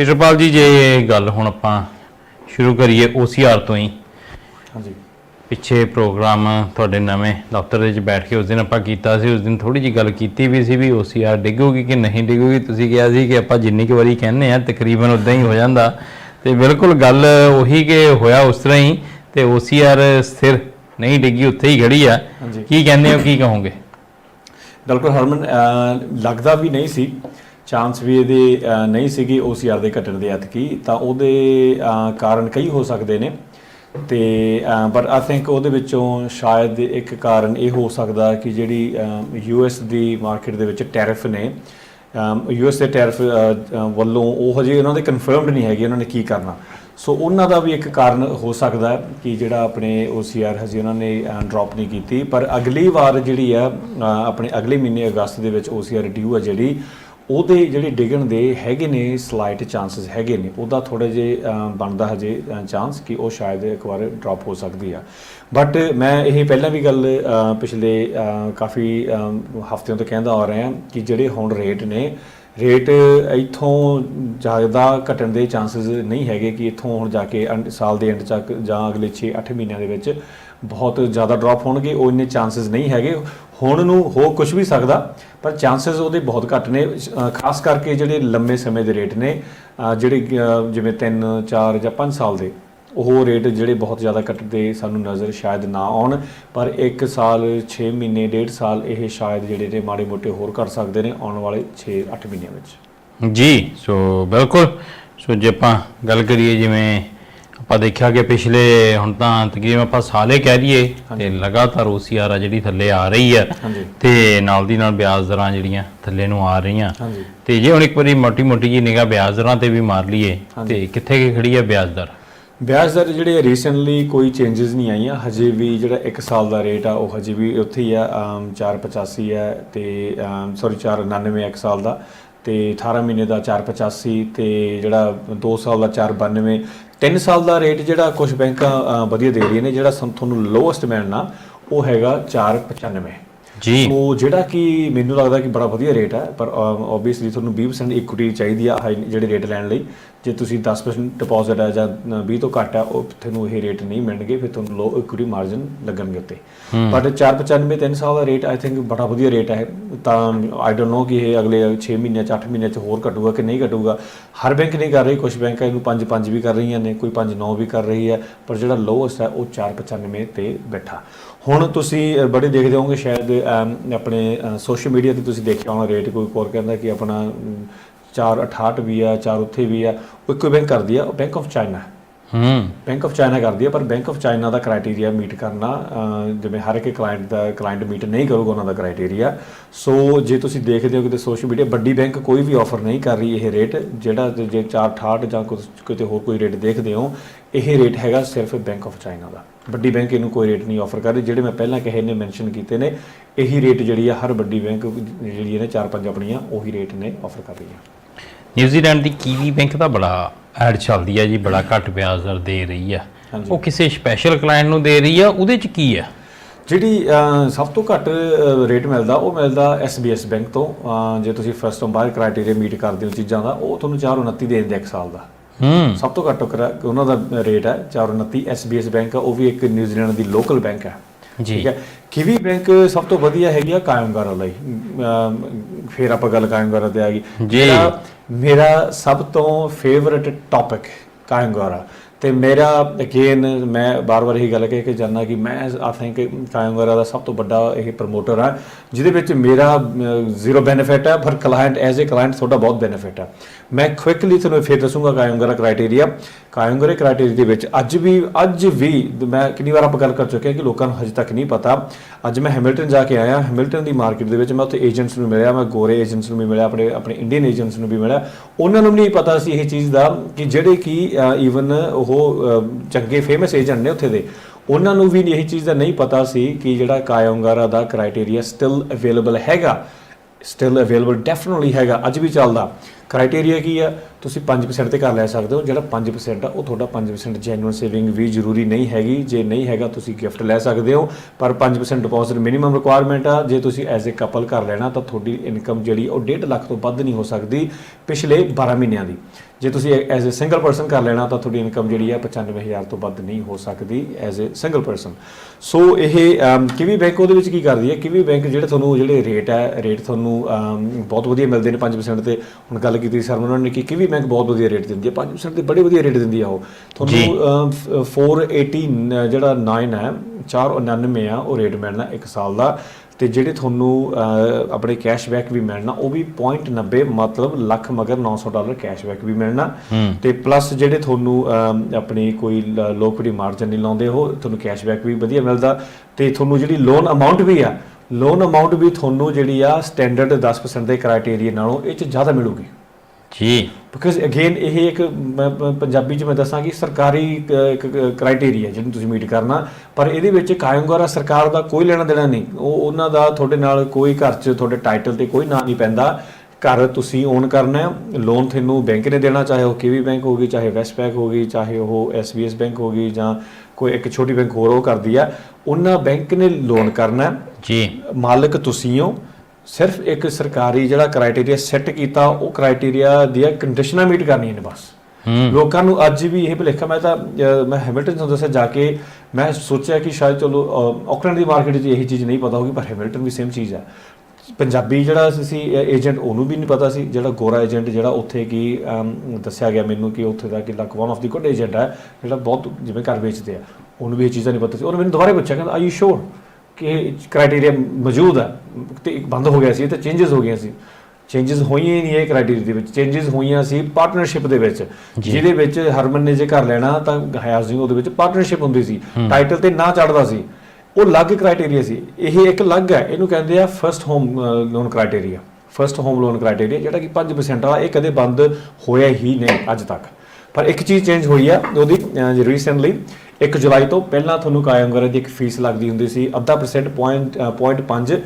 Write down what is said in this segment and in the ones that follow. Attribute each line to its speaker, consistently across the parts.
Speaker 1: ਪਿਸ਼ਰਪਾਲ ਜੀ ਜੇ ਗੱਲ ਹੁਣ ਆਪਾਂ ਸ਼ੁਰੂ ਕਰੀਏ OCR ਤੋਂ ਹੀ।
Speaker 2: ਹਾਂਜੀ।
Speaker 1: ਪਿੱਛੇ ਪ੍ਰੋਗਰਾਮ ਤੁਹਾਡੇ ਨਵੇਂ ਦਫ਼ਤਰ ਦੇ ਵਿੱਚ ਬੈਠ ਕੇ ਉਸ ਦਿਨ ਆਪਾਂ ਕੀਤਾ ਸੀ ਉਸ ਦਿਨ ਥੋੜੀ ਜੀ ਗੱਲ ਕੀਤੀ ਵੀ ਸੀ ਵੀ OCR ਡਿੱਗੂਗੀ ਕਿ ਨਹੀਂ ਡਿੱਗੂਗੀ? ਤੁਸੀਂ ਕਿਹਾ ਸੀ ਕਿ ਆਪਾਂ ਜਿੰਨੀ ਕੁ ਵਾਰੀ ਕਹਿੰਦੇ ਆ ਤਕਰੀਬਨ ਉਦਾਂ ਹੀ ਹੋ ਜਾਂਦਾ। ਤੇ ਬਿਲਕੁਲ ਗੱਲ ਉਹੀ ਕਿ ਹੋਇਆ ਉਸ ਤਰ੍ਹਾਂ ਹੀ ਤੇ OCR ਸਥਿਰ ਨਹੀਂ ਡਿੱਗੀ ਉੱਥੇ ਹੀ ਖੜੀ ਆ। ਕੀ ਕਹਿੰਦੇ ਹੋ ਕੀ ਕਹੋਗੇ?
Speaker 2: ਬਿਲਕੁਲ ਹਰਮਨ ਲੱਗਦਾ ਵੀ ਨਹੀਂ ਸੀ। ਚਾਂਸ ਵੀ ਇਹਦੇ ਨਹੀਂ ਸੀਗੀ OCR ਦੇ ਘਟਣ ਦੇ ਐਤਕੀ, ਤਾਂ ਉਹਦੇ ਕਾਰਨ ਕਈ ਹੋ ਸਕਦੇ ਨੇ। ਤੇ ਪਰ ਆਈ ਥਿੰਕ ਉਹਦੇ ਵਿੱਚੋਂ ਸ਼ਾਇਦ ਇੱਕ ਕਾਰਨ ਇਹ ਹੋ ਸਕਦਾ ਕਿ ਜਿਹੜੀ ਯੂਐਸ ਦੀ ਮਾਰਕੀਟ ਦੇ ਵਿੱਚ ਟੈਰਿਫ ਨੇ ਯੂਐਸ ਦੇ ਟੈਰਿਫ ਵੱਲੋਂ ਉਹ ਹਜੇ ਉਹਨਾਂ ਦੇ ਕਨਫਰਮਡ ਨਹੀਂ ਹੈਗੇ ਉਹਨਾਂ ਨੇ ਕੀ ਕਰਨਾ। ਸੋ ਉਹਨਾਂ ਦਾ ਵੀ ਇੱਕ ਕਾਰਨ ਹੋ ਸਕਦਾ ਕਿ ਜਿਹੜਾ ਆਪਣੇ OCR ਹਜੇ ਉਹਨਾਂ ਨੇ ਡ੍ਰੌਪ ਨਹੀਂ ਕੀਤੀ। ਪਰ ਅਗਲੀ ਵਾਰ ਜਿਹੜੀ ਆ ਆਪਣੇ ਅਗਲੇ ਮਹੀਨੇ ਅਗਸਤ ਦੇ ਵਿੱਚ OCR ਡਿਊ ਆ ਜਿਹੜੀ ਉਹਦੇ ਜਿਹੜੇ ਡਿੱਗਣ ਦੇ ਹੈਗੇ ਨੇ ਸਲਾਈਟ ਚਾਂਸਸ ਹੈਗੇ ਨੇ, ਉਹਦਾ ਥੋੜੇ ਜੇ ਬਣਦਾ ਹਜੇ ਚਾਂਸ ਕਿ ਉਹ ਸ਼ਾਇਦ ਇੱਕ ਵਾਰ ਡ੍ਰੌਪ ਹੋ ਸਕਦੀ ਆ। ਬਟ ਮੈਂ ਇਹ ਪਹਿਲਾਂ ਵੀ ਗੱਲ ਪਿਛਲੇ ਕਾਫੀ ਹਫ਼ਤਿਆਂ ਤੋਂ ਕਹਿੰਦਾ ਆ ਰਿਹਾ ਕਿ ਜਿਹੜੇ ਹੁਣ ਰੇਟ ਨੇ ਰੇਟ ਇੱਥੋਂ ਜ਼ਿਆਦਾ ਘਟਣ ਦੇ ਚਾਂਸਸ ਨਹੀਂ ਹੈਗੇ ਕਿ ਇੱਥੋਂ ਹੁਣ ਜਾ ਕੇ ਅੰਡ- ਸਾਲ ਦੇ ਐਂਡ ਤੱਕ ਜਾਂ ਅਗਲੇ 6-8 ਮਹੀਨਿਆਂ ਦੇ ਵਿੱਚ ਬਹੁਤ ਜ਼ਿਆਦਾ ਡ੍ਰੌਪ ਹੋਣਗੇ, ਉਹ ਇੰਨੇ ਚਾਂਸਸ ਨਹੀਂ ਹੈਗੇ। ਹੁਣ ਨੂੰ ਹੋ ਕੁਝ ਵੀ ਸਕਦਾ, ਪਰ ਚਾਂਸਸ ਉਹਦੇ ਬਹੁਤ ਘੱਟ ਨੇ ਖਾਸ ਕਰਕੇ ਜਿਹੜੇ ਲੰਮੇ ਸਮੇਂ ਦੇ ਰੇਟ ਨੇ ਜਿਹੜੇ ਜਿਵੇਂ 3 4 ਜਾਂ 5 ਸਾਲ ਦੇ, ਉਹ ਰੇਟ ਜਿਹੜੇ ਬਹੁਤ ਜ਼ਿਆਦਾ ਘਟਦੇ ਸਾਨੂੰ ਨਜ਼ਰ ਸ਼ਾਇਦ ਨਾ ਆਉਣ, ਪਰ 1 ਸਾਲ 6 ਮਹੀਨੇ 1.5 ਸਾਲ ਇਹ ਸ਼ਾਇਦ ਜਿਹੜੇ ਨੇ ਮਾੜੇ ਮੋਟੇ ਹੋਰ ਘਟ ਸਕਦੇ ਨੇ ਆਉਣ ਵਾਲੇ 6-8 ਮਹੀਨਿਆਂ ਵਿੱਚ।
Speaker 1: ਜੀ, ਸੋ ਬਿਲਕੁਲ, ਸੋ ਜੇ ਆਪਾਂ ਗੱਲ ਕਰੀਏ ਜਿਵੇਂ ਆਪਾਂ ਦੇਖਿਆ ਕਿ ਪਿਛਲੇ ਹੁਣ ਤਾਂ ਤਕਰੀਬਨ ਆਪਾਂ ਸਾਲੇ ਕਹਿ ਲਈਏ ਤੇ ਲਗਾਤਾਰ OCR ਆ ਜਿਹੜੀ ਥੱਲੇ ਆ ਰਹੀ
Speaker 2: ਹਾਂਜੀ।
Speaker 1: ਤੇ ਨਾਲ ਦੀ ਨਾਲ ਵਿਆਜ ਦਰਾਂ ਜਿਹੜੀਆਂ ਥੱਲੇ ਨੂੰ ਆ ਰਹੀਆਂ। ਤੇ ਜੇ ਹੁਣ ਇੱਕ ਵਾਰੀ ਮੋਟੀ ਮੋਟੀ ਜੀ ਨਿਗਾਹ ਵਿਆਜ ਦਰਾਂ ਤੇ ਵੀ ਮਾਰ ਲਈਏ। ਤੇ ਕਿੱਥੇ ਕੀ ਖੜੀ ਹੈ ਵਿਆਜ ਦਰ?
Speaker 2: ਵਿਆਜ ਦਰ ਜਿਹੜੇ ਰੀਸੈਂਟਲੀ ਕੋਈ ਚੇਂਜਸ ਨਹੀਂ ਆਈਆਂ। ਹਜੇ ਵੀ ਜਿਹੜਾ 1 ਸਾਲ ਦਾ ਰੇਟ ਆ ਉਹ ਹਜੇ ਵੀ ਉੱਥੇ ਹੀ ਆ ਅਮ, 485 ਹੈ ਤੇ ਸੌਰੀ 499 ਇੱਕ ਸਾਲ ਦਾ ਤੇ 18 ਮਹੀਨੇ ਦਾ 485 ਤੇ ਜਿਹੜਾ 2 ਸਾਲ ਦਾ 492 3 ਸਾਲ ਦਾ ਰੇਟ ਜਿਹੜਾ ਕੁਝ ਬੈਂਕਾਂ ਵਧੀਆ ਦੇ ਰਹੀਆਂ ਨੇ ਜਿਹੜਾ ਤੁਹਾਨੂੰ ਲੋਐਸਟ ਮਿਲਣਾ ਉਹ ਹੈਗਾ 495
Speaker 1: ਜੀ।
Speaker 2: ਸੋ ਜਿਹੜਾ ਕਿ ਮੈਨੂੰ ਲੱਗਦਾ ਕਿ ਬੜਾ ਵਧੀਆ ਰੇਟ ਹੈ ਪਰ ਆਬਵੀਅਸਲੀ ਤੁਹਾਨੂੰ 20% ਇਕੁਇਟੀ ਚਾਹੀਦੀ ਆ ਜਿਹੜੇ ਰੇਟ ਲੈਣ ਲਈ। ਜੇ ਤੁਸੀਂ 10% ਡਿਪੋਜ਼ਿਟ ਹੈ ਜਾਂ ਅ, 20 ਤੋਂ ਘੱਟ ਹੈ ਉਹ ਤੁਹਾਨੂੰ ਇਹ ਰੇਟ ਨਹੀਂ ਮਿਲਣਗੇ ਫਿਰ ਤੁਹਾਨੂੰ ਲੋ ਇਕੁਇਟੀ ਮਾਰਜਨ ਲੱਗਣਗੇ ਉੱਤੇ। ਬਟ 495 3 ਸਾਲ ਦਾ ਰੇਟ ਆਈ ਥਿੰਕ ਬੜਾ ਵਧੀਆ ਰੇਟ ਹੈ। ਤਾਂ ਆਈ ਡੋਨਟ ਨੋ ਕਿ ਇਹ ਅਗਲੇ 6 ਮਹੀਨਿਆਂ ਚ 8 ਮਹੀਨਿਆਂ ਚ ਹੋਰ ਘਟੂਗਾ ਕਿ ਨਹੀਂ ਘਟੂਗਾ। ਹਰ ਬੈਂਕ ਨਹੀਂ ਕਰ ਰਹੀ ਕੁਝ ਬੈਂਕਾਂ ਇਹਨੂੰ 5 5 ਵੀ ਕਰ ਰਹੀਆਂ ਨੇ ਕੋਈ 5 9 ਵੀ ਕਰ ਰਹੀ ਹੈ ਪਰ ਜਿਹੜਾ ਲੋਐਸਟ ਹੈ ਉਹ 495 ਤੇ ਬੈਠਾ। ਹੁਣ ਤੁਸੀਂ ਬੜੇ ਦੇਖਦੇ ਹੋਵੋਗੇ ਸ਼ਾਇਦ ਆਪਣੇ ਸੋਸ਼ਲ ਮੀਡੀਆ ਤੇ ਤੁਸੀਂ ਦੇਖਿਆ ਹੋਣਾ ਰੇਟ ਕੋਈ ਹੋਰ ਕਹਿੰਦਾ ਕਿ ਆਪਣਾ 468 ਵੀ ਆ 4 ਉੱਥੇ ਵੀ ਆ ਉਹ ਇੱਕੋ ਬੈਂਕ ਕਰਦੀ ਆ ਉਹ ਬੈਂਕ ਆਫ ਚਾਈਨਾ
Speaker 1: ਹੂੰ।
Speaker 2: ਬੈਂਕ ਆਫ ਚਾਈਨਾ ਕਰਦੀ ਹੈ ਪਰ ਬੈਂਕ ਆਫ ਚਾਈਨਾ ਦਾ ਕ੍ਰਾਈਟੇਰੀਆ ਮੀਟ ਕਰਨਾ ਜਿਵੇਂ ਹਰ ਇੱਕ ਕਲਾਇੰਟ ਦਾ ਕਲਾਇੰਟ ਮੀਟ ਨਹੀਂ ਕਰੂਗਾ ਉਹਨਾਂ ਦਾ ਕ੍ਰਾਈਟੇਰੀਆ ਸੋ ਜੇ ਤੁਸੀਂ ਦੇਖਦੇ ਹੋ ਕਿ ਸੋਸ਼ਲ ਮੀਡੀਆ ਵੱਡੀ ਬੈਂਕ ਕੋਈ ਵੀ ਆਫਰ ਨਹੀਂ ਕਰ ਰਹੀ ਇਹ ਰੇਟ ਜਿਹੜਾ ਜੇ 468 ਜਾਂ ਕਿਤੇ ਹੋਰ ਕੋਈ ਰੇਟ ਦੇਖਦੇ ਹੋ ਇਹ ਰੇਟ ਹੈਗਾ ਸਿਰਫ ਬੈਂਕ ਆਫ ਚਾਈਨਾ ਦਾ। ਵੱਡੀ ਬੈਂਕ ਇਹਨੂੰ ਕੋਈ ਰੇਟ ਨਹੀਂ ਆਫਰ ਕਰ ਰਹੀ ਜਿਹੜੇ ਮੈਂ ਪਹਿਲਾਂ ਕਹੇ ਨੇ ਮੈਂਸ਼ਨ ਕੀਤੇ ਨੇ ਇਹੀ ਰੇਟ ਜਿਹੜੀ ਆ ਹਰ ਵੱਡੀ ਬੈਂਕ ਜਿਹੜੀ ਨੇ ਚਾਰ ਪੰਜ ਆਪਣੀਆਂ ਉਹੀ ਰੇਟ ਨੇ ਆਫਰ ਕਰ ਰਹੀ ਆ
Speaker 1: ਨਿਊਜ਼ੀਲੈਂਡ ਦੀ ਕੀਵੀ ਬੈਂਕ ਦਾ ਬੜਾ ਐਡ ਚੱਲਦੀ ਹੈ ਜੀ ਬੜਾ ਘੱਟ ਵਿਆਜ ਦਰ ਦੇ ਰਹੀ ਆ। ਉਹ ਕਿਸੇ ਸਪੈਸ਼ਲ ਕਲਾਇੰਟ ਨੂੰ ਦੇ ਰਹੀ ਆ ਉਹਦੇ ਚ ਕੀ ਆ?
Speaker 2: ਜਿਹੜੀ ਸਭ ਤੋਂ ਘੱਟ ਰੇਟ ਮਿਲਦਾ ਉਹ ਮਿਲਦਾ SBS ਬੈਂਕ ਤੋਂ। ਜੇ ਤੁਸੀਂ ਫਸਟ ਤੋਂ ਬਾਹਰ ਕ੍ਰਾਈਟੇਰੀਆ ਮੀਟ ਕਰਦੇ ਹੋ ਚੀਜ਼ਾਂ ਦਾ ਉਹ ਤੁਹਾਨੂੰ 429 ਦੇ ਦਿੰਦੇ ਇੱਕ ਸਾਲ ਦਾ।
Speaker 1: ਹੂੰ।
Speaker 2: ਸਭ ਤੋਂ ਘੱਟ ਉਹਨਾਂ ਦਾ ਰੇਟ ਹੈ 429 SBS ਬੈਂਕ ਆ ਉਹ ਵੀ ਇੱਕ ਨਿਊਜ਼ੀਲੈਂਡ ਦੀ ਲੋਕਲ ਬੈਂਕ ਹੈ। ਠੀਕ ਹੈ। ਕਿਵੀ ਬੈਂਕ ਸਭ ਤੋਂ ਵਧੀਆ ਹੈਗੀ ਆ ਕਾਇਮਗਾਰਾ ਲਈ। ਫਿਰ ਆਪਾਂ ਗੱਲ ਕਾਇਮਗਾਰਾ ਤੇ ਆ ਗਈ।
Speaker 1: ਜੀ।
Speaker 2: ਮੇਰਾ ਸਭ ਤੋਂ ਫੇਵਰਿਟ ਟੌਪਿਕ ਕਾਇਮਗਾਰਾ ਤੇ ਮੇਰਾ ਅਗੇਨ ਮੈਂ ਬਾਰ-ਬਾਰ ਇਹੀ ਗੱਲ ਕਹਿ ਕੇ ਜਾਨਾ ਕਿ ਮੈਂ ਆ ਥਿੰਕ ਕਾਇਮਗਾਰਾ ਦਾ ਸਭ ਤੋਂ ਵੱਡਾ ਇਹ ਪ੍ਰਮੋਟਰ ਆ ਜਿਹਦੇ ਵਿੱਚ ਮੇਰਾ ਜ਼ੀਰੋ ਬੈਨੀਫਿਟ ਹੈ, ਪਰ ਕਲਾਇੰਟ ਐਜ਼ ਅ ਕਲਾਇੰਟ ਤੁਹਾਡਾ ਬਹੁਤ ਬੈਨੀਫਿਟ ਹੈ। ਮੈਂ ਕੁਇਕਲੀ ਤੁਹਾਨੂੰ ਫਿਰ ਦੱਸੂਗਾ ਕਾਇਮਗਾਰਾ ਕ੍ਰਾਈਟੇਰੀਆ ਕਾਇਮਗਾਰਾ ਕ੍ਰਾਈਟੇਰੀਆ ਦੇ ਵਿੱਚ ਅੱਜ ਵੀ ਅੱਜ ਵੀ ਮੈਂ ਕਿੰਨੀ ਵਾਰ ਆਪਾਂ ਗੱਲ ਕਰ ਚੁੱਕੇ ਹਾਂ ਕਿ ਲੋਕਾਂ ਨੂੰ ਹਜੇ ਤੱਕ ਨਹੀਂ ਪਤਾ। ਅੱਜ ਮੈਂ ਹੈਮਿਲਟਨ ਜਾ ਕੇ ਆਇਆ ਹੈਮਿਲਟਨ ਦੀ ਮਾਰਕੀਟ ਦੇ ਵਿੱਚ ਮੈਂ ਉੱਥੇ ਏਜੰਟਸ ਨੂੰ ਮਿਲਿਆ, ਮੈਂ ਗੋਰੇ ਏਜੰਟਸ ਨੂੰ ਵੀ ਮਿਲਿਆ, ਆਪਣੇ ਆਪਣੇ ਇੰਡੀਅਨ ਏਜੰਟਸ ਨੂੰ ਵੀ ਮਿਲਿਆ। ਉਹਨਾਂ ਨੂੰ ਵੀ ਨਹੀਂ ਪਤਾ ਸੀ ਇਹ ਚੀਜ਼ ਦਾ ਕਿ ਜਿਹੜੇ ਕਿ ਈਵਨ ਉਹ ਉਹ ਚੰਗੇ ਫੇਮਸ ਏਜੰਟ ਨੇ ਉੱਥੇ ਦੇ। ਉਹਨਾਂ ਨੂੰ ਵੀ ਇਹ ਚੀਜ਼ ਦਾ ਨਹੀਂ ਪਤਾ ਸੀ ਕਿ ਜਿਹੜਾ ਕਾਇਓਂਗਾਰਾ ਦਾ ਕ੍ਰਾਈਟੇਰੀਆ ਸਟਿਲ ਅਵੇਲੇਬਲ ਹੈਗਾ। ਸਟਿਲ ਅਵੇਲੇਬਲ ਡੈਫੀਨਿਟਲੀ ਹੈਗਾ, ਅੱਜ ਵੀ ਚੱਲਦਾ। ਕ੍ਰਾਈਟੇਰੀਆ ਕੀ ਆ? ਤੁਸੀਂ 5% ਤੇ ਕਰ ਲੈ ਸਕਦੇ ਹੋ। ਜਿਹੜਾ 5% ਆ ਉਹ ਤੁਹਾਡਾ 5% ਜੈਨੂਇਨ ਸੇਵਿੰਗ ਵੀ ਜ਼ਰੂਰੀ ਨਹੀਂ ਹੈਗੀ। ਜੇ ਨਹੀਂ ਹੈਗਾ ਤੁਸੀਂ ਗਿਫਟ ਲੈ ਸਕਦੇ ਹੋ। ਪਰ 5% ਡਿਪੋਜ਼ਿਟ ਮਿਨੀਮਮ ਰਿਕੁਆਇਰਮੈਂਟ ਆ। ਜੇ ਤੁਸੀਂ ਐਜ਼ ਅ ਕਪਲ ਕਰ ਲੈਣਾ ਤਾਂ ਤੁਹਾਡੀ ਇਨਕਮ ਜਿਹੜੀ ਉਹ 1.5 ਲੱਖ ਤੋਂ ਵੱਧ ਨਹੀਂ ਹੋ ਸਕਦੀ ਪਿਛਲੇ 12 ਮਹੀਨਿਆਂ ਦੀ। ਜੇ ਤੁਸੀਂ ਐਜ਼ ਅ ਸਿੰਗਲ ਪਰਸਨ ਕਰ ਲੈਣਾ ਤਾਂ ਤੁਹਾਡੀ ਇਨਕਮ ਜਿਹੜੀ ਹੈ 95000 ਤੋਂ ਵੱਧ ਨਹੀਂ ਹੋ ਸਕਦੀ as a single person so ਇਹ ਅਮ, ਕਿਵੀ ਬੈਂਕ ਉਹਦੇ ਵਿੱਚ ਕੀ ਕਰਦੀ ਹੈ ਕਿਵੀ ਬੈਂਕ ਜਿਹੜੇ ਤੁਹਾਨੂੰ ਜਿਹੜੇ ਰੇਟ ਹੈ ਰੇਟ ਤੁਹਾਨੂੰ ਬਹੁਤ ਵਧੀਆ ਮਿਲਦੇ ਨੇ 5% ਤੇ। ਹੁਣ ਗੱਲ ਕੀਤੀ ਸਰ ਉਹਨਾਂ ਨੇ ਕਿ ਕਿਵੀ ਬੈਂਕ ਬਹੁਤ ਵਧੀਆ ਰੇਟ ਦਿੰਦੀ ਹੈ 5% ਤੇ ਬੜੇ ਵਧੀਆ ਰੇਟ ਦਿੰਦੀ ਆ ਉਹ। ਤੁਹਾਨੂੰ ਅਮ, ਫ- 480 ਨ- ਜਿਹੜਾ 9 ਹੈ 499 ਆ ਉਹ ਰੇਟ ਮਿਲਣਾ 1 ਸਾਲ ਦਾ। ਤੇ ਜਿਹੜੇ ਤੁਹਾਨੂੰ ਆਪਣੇ ਕੈਸ਼ਬੈਕ ਵੀ ਮਿਲਣਾ ਉਹ ਵੀ 0.90 ਮਤਲਬ ਲੱਖ ਮਗਰ 900 ਡਾਲਰ ਕੈਸ਼ਬੈਕ ਵੀ ਮਿਲਣਾ। ਤੇ ਪਲੱਸ ਜਿਹੜੇ ਤੁਹਾਨੂੰ ਆਪਣੀ ਕੋਈ ਲੋਕੜੀ ਮਾਰਜਨ ਨਹੀਂ ਲਾਉਂਦੇ ਹੋ ਤੁਹਾਨੂੰ ਕੈਸ਼ਬੈਕ ਵੀ ਵਧੀਆ ਮਿਲਦਾ। ਤੇ ਤੁਹਾਨੂੰ ਜਿਹੜੀ ਲੋਨ ਅਮਾਉਂਟ ਵੀ ਆ ਲੋਨ ਅਮਾਉਂਟ ਵੀ ਤੁਹਾਨੂੰ ਜਿਹੜੀ ਆ ਸਟੈਂਡਰਡ 10% ਦੇ ਕ੍ਰਾਈਟੇਰੀਆ ਨਾਲੋਂ ਇਹ ਚ ਜ਼ਿਆਦਾ ਮਿਲੂਗੀ।
Speaker 1: ਜੀ।
Speaker 2: ਬਿਕਾਜ਼ ਅਗੇਨ ਇਹ ਇੱਕ ਮੈਂ ਪ- ਪੰਜਾਬੀ ਚ ਮੈਂ ਦੱਸਾਂ ਕਿ ਸਰਕਾਰੀ ਕ- ਇੱਕ ਕ੍ਰਾਈਟੇਰੀਆ ਜਿਹਨੂੰ ਤੁਸੀਂ ਮੀਟ ਕਰਨਾ ਪਰ ਇਹਦੇ ਵਿੱਚ ਕਾਇਮਗਾਰਾ ਸਰਕਾਰ ਦਾ ਕੋਈ ਲੈਣਾ ਦੇਣਾ ਨਹੀਂ। ਉਹ ਉਹਨਾਂ ਦਾ ਤੁਹਾਡੇ ਨਾਲ ਕੋਈ ਘਰ 'ਚ ਤੁਹਾਡੇ ਟਾਈਟਲ ਤੇ ਕੋਈ ਨਾਂ ਨਹੀਂ ਪੈਂਦਾ। ਘਰ ਤੁਸੀਂ ਓਨ ਕਰਨਾ ਹੈ। ਲੋਨ ਤੁਹਾਨੂੰ ਬੈਂਕ ਨੇ ਦੇਣਾ ਚਾਹੇ ਉਹ ਕੀਵੀ ਬੈਂਕ ਹੋਗੀ ਚਾਹੇ ਵੈਸਟ ਬੈਂਕ ਹੋਗੀ ਚਾਹੇ ਉਹ ਐਸਬੀਐਸ ਬੈਂਕ ਹੋਗੀ ਜਾਂ ਕੋਈ ਇੱਕ ਛੋਟੀ ਬੈਂਕ ਹੋਰ ਉਹ ਕਰਦੀ ਆ ਉਹਨਾਂ ਬੈਂਕ ਨੇ ਲੋਨ ਕਰਨਾ ਹੈ।
Speaker 1: ਜੀ।
Speaker 2: ਮਾਲਕ ਤੁਸੀਂ ਹੋ। ਸਿਰਫ ਇੱਕ ਸਰਕਾਰੀ ਜਿਹੜਾ ਕ੍ਰਾਈਟੇਰੀਆ ਸੈੱਟ ਕੀਤਾ ਉਹ ਕ੍ਰਾਈਟੇਰੀਆ ਦੀਆਂ ਕੰਡੀਸ਼ਨਾਂ ਮੀਟ ਕਰਨੀਆਂ ਨੇ ਬਸ। ਲੋਕਾਂ ਨੂੰ ਅੱਜ ਵੀ ਇਹ ਭੁਲੇਖਾ ਮੈਂ ਤਾਂ ਮੈਂ ਹੈਮਿਲਟਨ ਤੋਂ ਦੱਸਿਆ ਜਾ ਕੇ ਮੈਂ ਸੋਚਿਆ ਕਿ ਸ਼ਾਇਦ ਚਲੋ ਆਕਲੈਂਡ ਦੀ ਮਾਰਕੀਟ 'ਚ ਇਹੀ ਚੀਜ਼ ਨਹੀਂ ਪਤਾ ਹੋਗੀ ਪਰ ਹੈਮਿਲਟਨ ਵੀ ਸੇਮ ਚੀਜ਼ ਹੈ ਪੰਜਾਬੀ ਜਿਹੜਾ ਸੀ ਏਜੰਟ ਉਹਨੂੰ ਵੀ ਨਹੀਂ ਪਤਾ ਸੀ ਜਿਹੜਾ ਗੋਰਾ ਏਜੰਟ ਜਿਹੜਾ ਉੱਥੇ ਕੀ ਦੱਸਿਆ ਗਿਆ ਮੈਨੂੰ ਕਿ ਉੱਥੇ ਦਾ ਕਿ luck one of the good agent ਹੈ ਜਿਹੜਾ ਬਹੁਤ ਜਿਵੇਂ ਘਰ ਵੇਚਦੇ ਆ ਉਹਨੂੰ ਵੀ ਇਹ ਚੀਜ਼ਾਂ ਨਹੀਂ ਪਤਾ ਸੀ। ਉਹਨੇ ਮੈਨੂੰ ਦੁਬਾਰਾ ਪੁੱਛਿਆ ਕਹਿੰਦਾ ਆਰ ਯੂ ਸ਼ੋਰ ਕਿ ਕ੍ਰਾਈਟੇਰੀਆ ਮੌਜੂਦ ਹੈ ਤੇ ਇੱਕ ਬੰਦ ਹੋ ਗਿਆ ਸੀ ਤੇ ਚੇਂਜਸ ਹੋ ਗਈਆਂ ਸੀ। ਚੇਂਜਸ ਹੋਈਆਂ ਹੀ ਨਹੀਂ ਇਹ ਕ੍ਰਾਈਟੇਰੀਆ ਦੇ ਵਿੱਚ ਚੇਂਜਸ ਹੋਈਆਂ ਸੀ ਪਾਰਟਨਰਸ਼ਿਪ ਦੇ ਵਿੱਚ। ਜਿਹਦੇ ਵਿੱਚ ਹਰਮਨ ਨੇ ਜੇ ਘਰ ਲੈਣਾ ਤਾਂ ਹਾਊਸਿੰਗ ਉਹਦੇ ਵਿੱਚ ਪਾਰਟਨਰਸ਼ਿਪ ਹੁੰਦੀ ਸੀ। ਟਾਈਟਲ ਤੇ ਨਾ ਚੜਦਾ ਸੀ। ਉਹ ਅਲੱਗ ਕ੍ਰਾਈਟੇਰੀਆ ਸੀ। ਇਹ ਇੱਕ ਅਲੱਗ ਹੈ ਇਹਨੂੰ ਕਹਿੰਦੇ ਆ first home loan criteria first home loan criteria ਜਿਹੜਾ ਕਿ 5% ਵਾਲਾ ਇਹ ਕਦੇ ਬੰਦ ਹੋਇਆ ਹੀ ਨਹੀਂ ਅੱਜ ਤੱਕ। ਪਰ ਇੱਕ ਚੀਜ਼ ਚੇਂਜ ਹੋਈ ਆ ਉਹਦੀ ਰੀਸੈਂਟਲੀ 1 ਜੁਲਾਈ ਤੋਂ ਪਹਿਲਾਂ ਤੁਹਾਨੂੰ ਕਾਇਮ ਦੀ ਇੱਕ ਫੀਸ ਲੱਗਦੀ ਹੁੰਦੀ ਸੀ, ਅੱਧਾ ਪਰਸੈਂਟ ਪੁਆਇੰਟ ਪੁਆਇੰਟ 5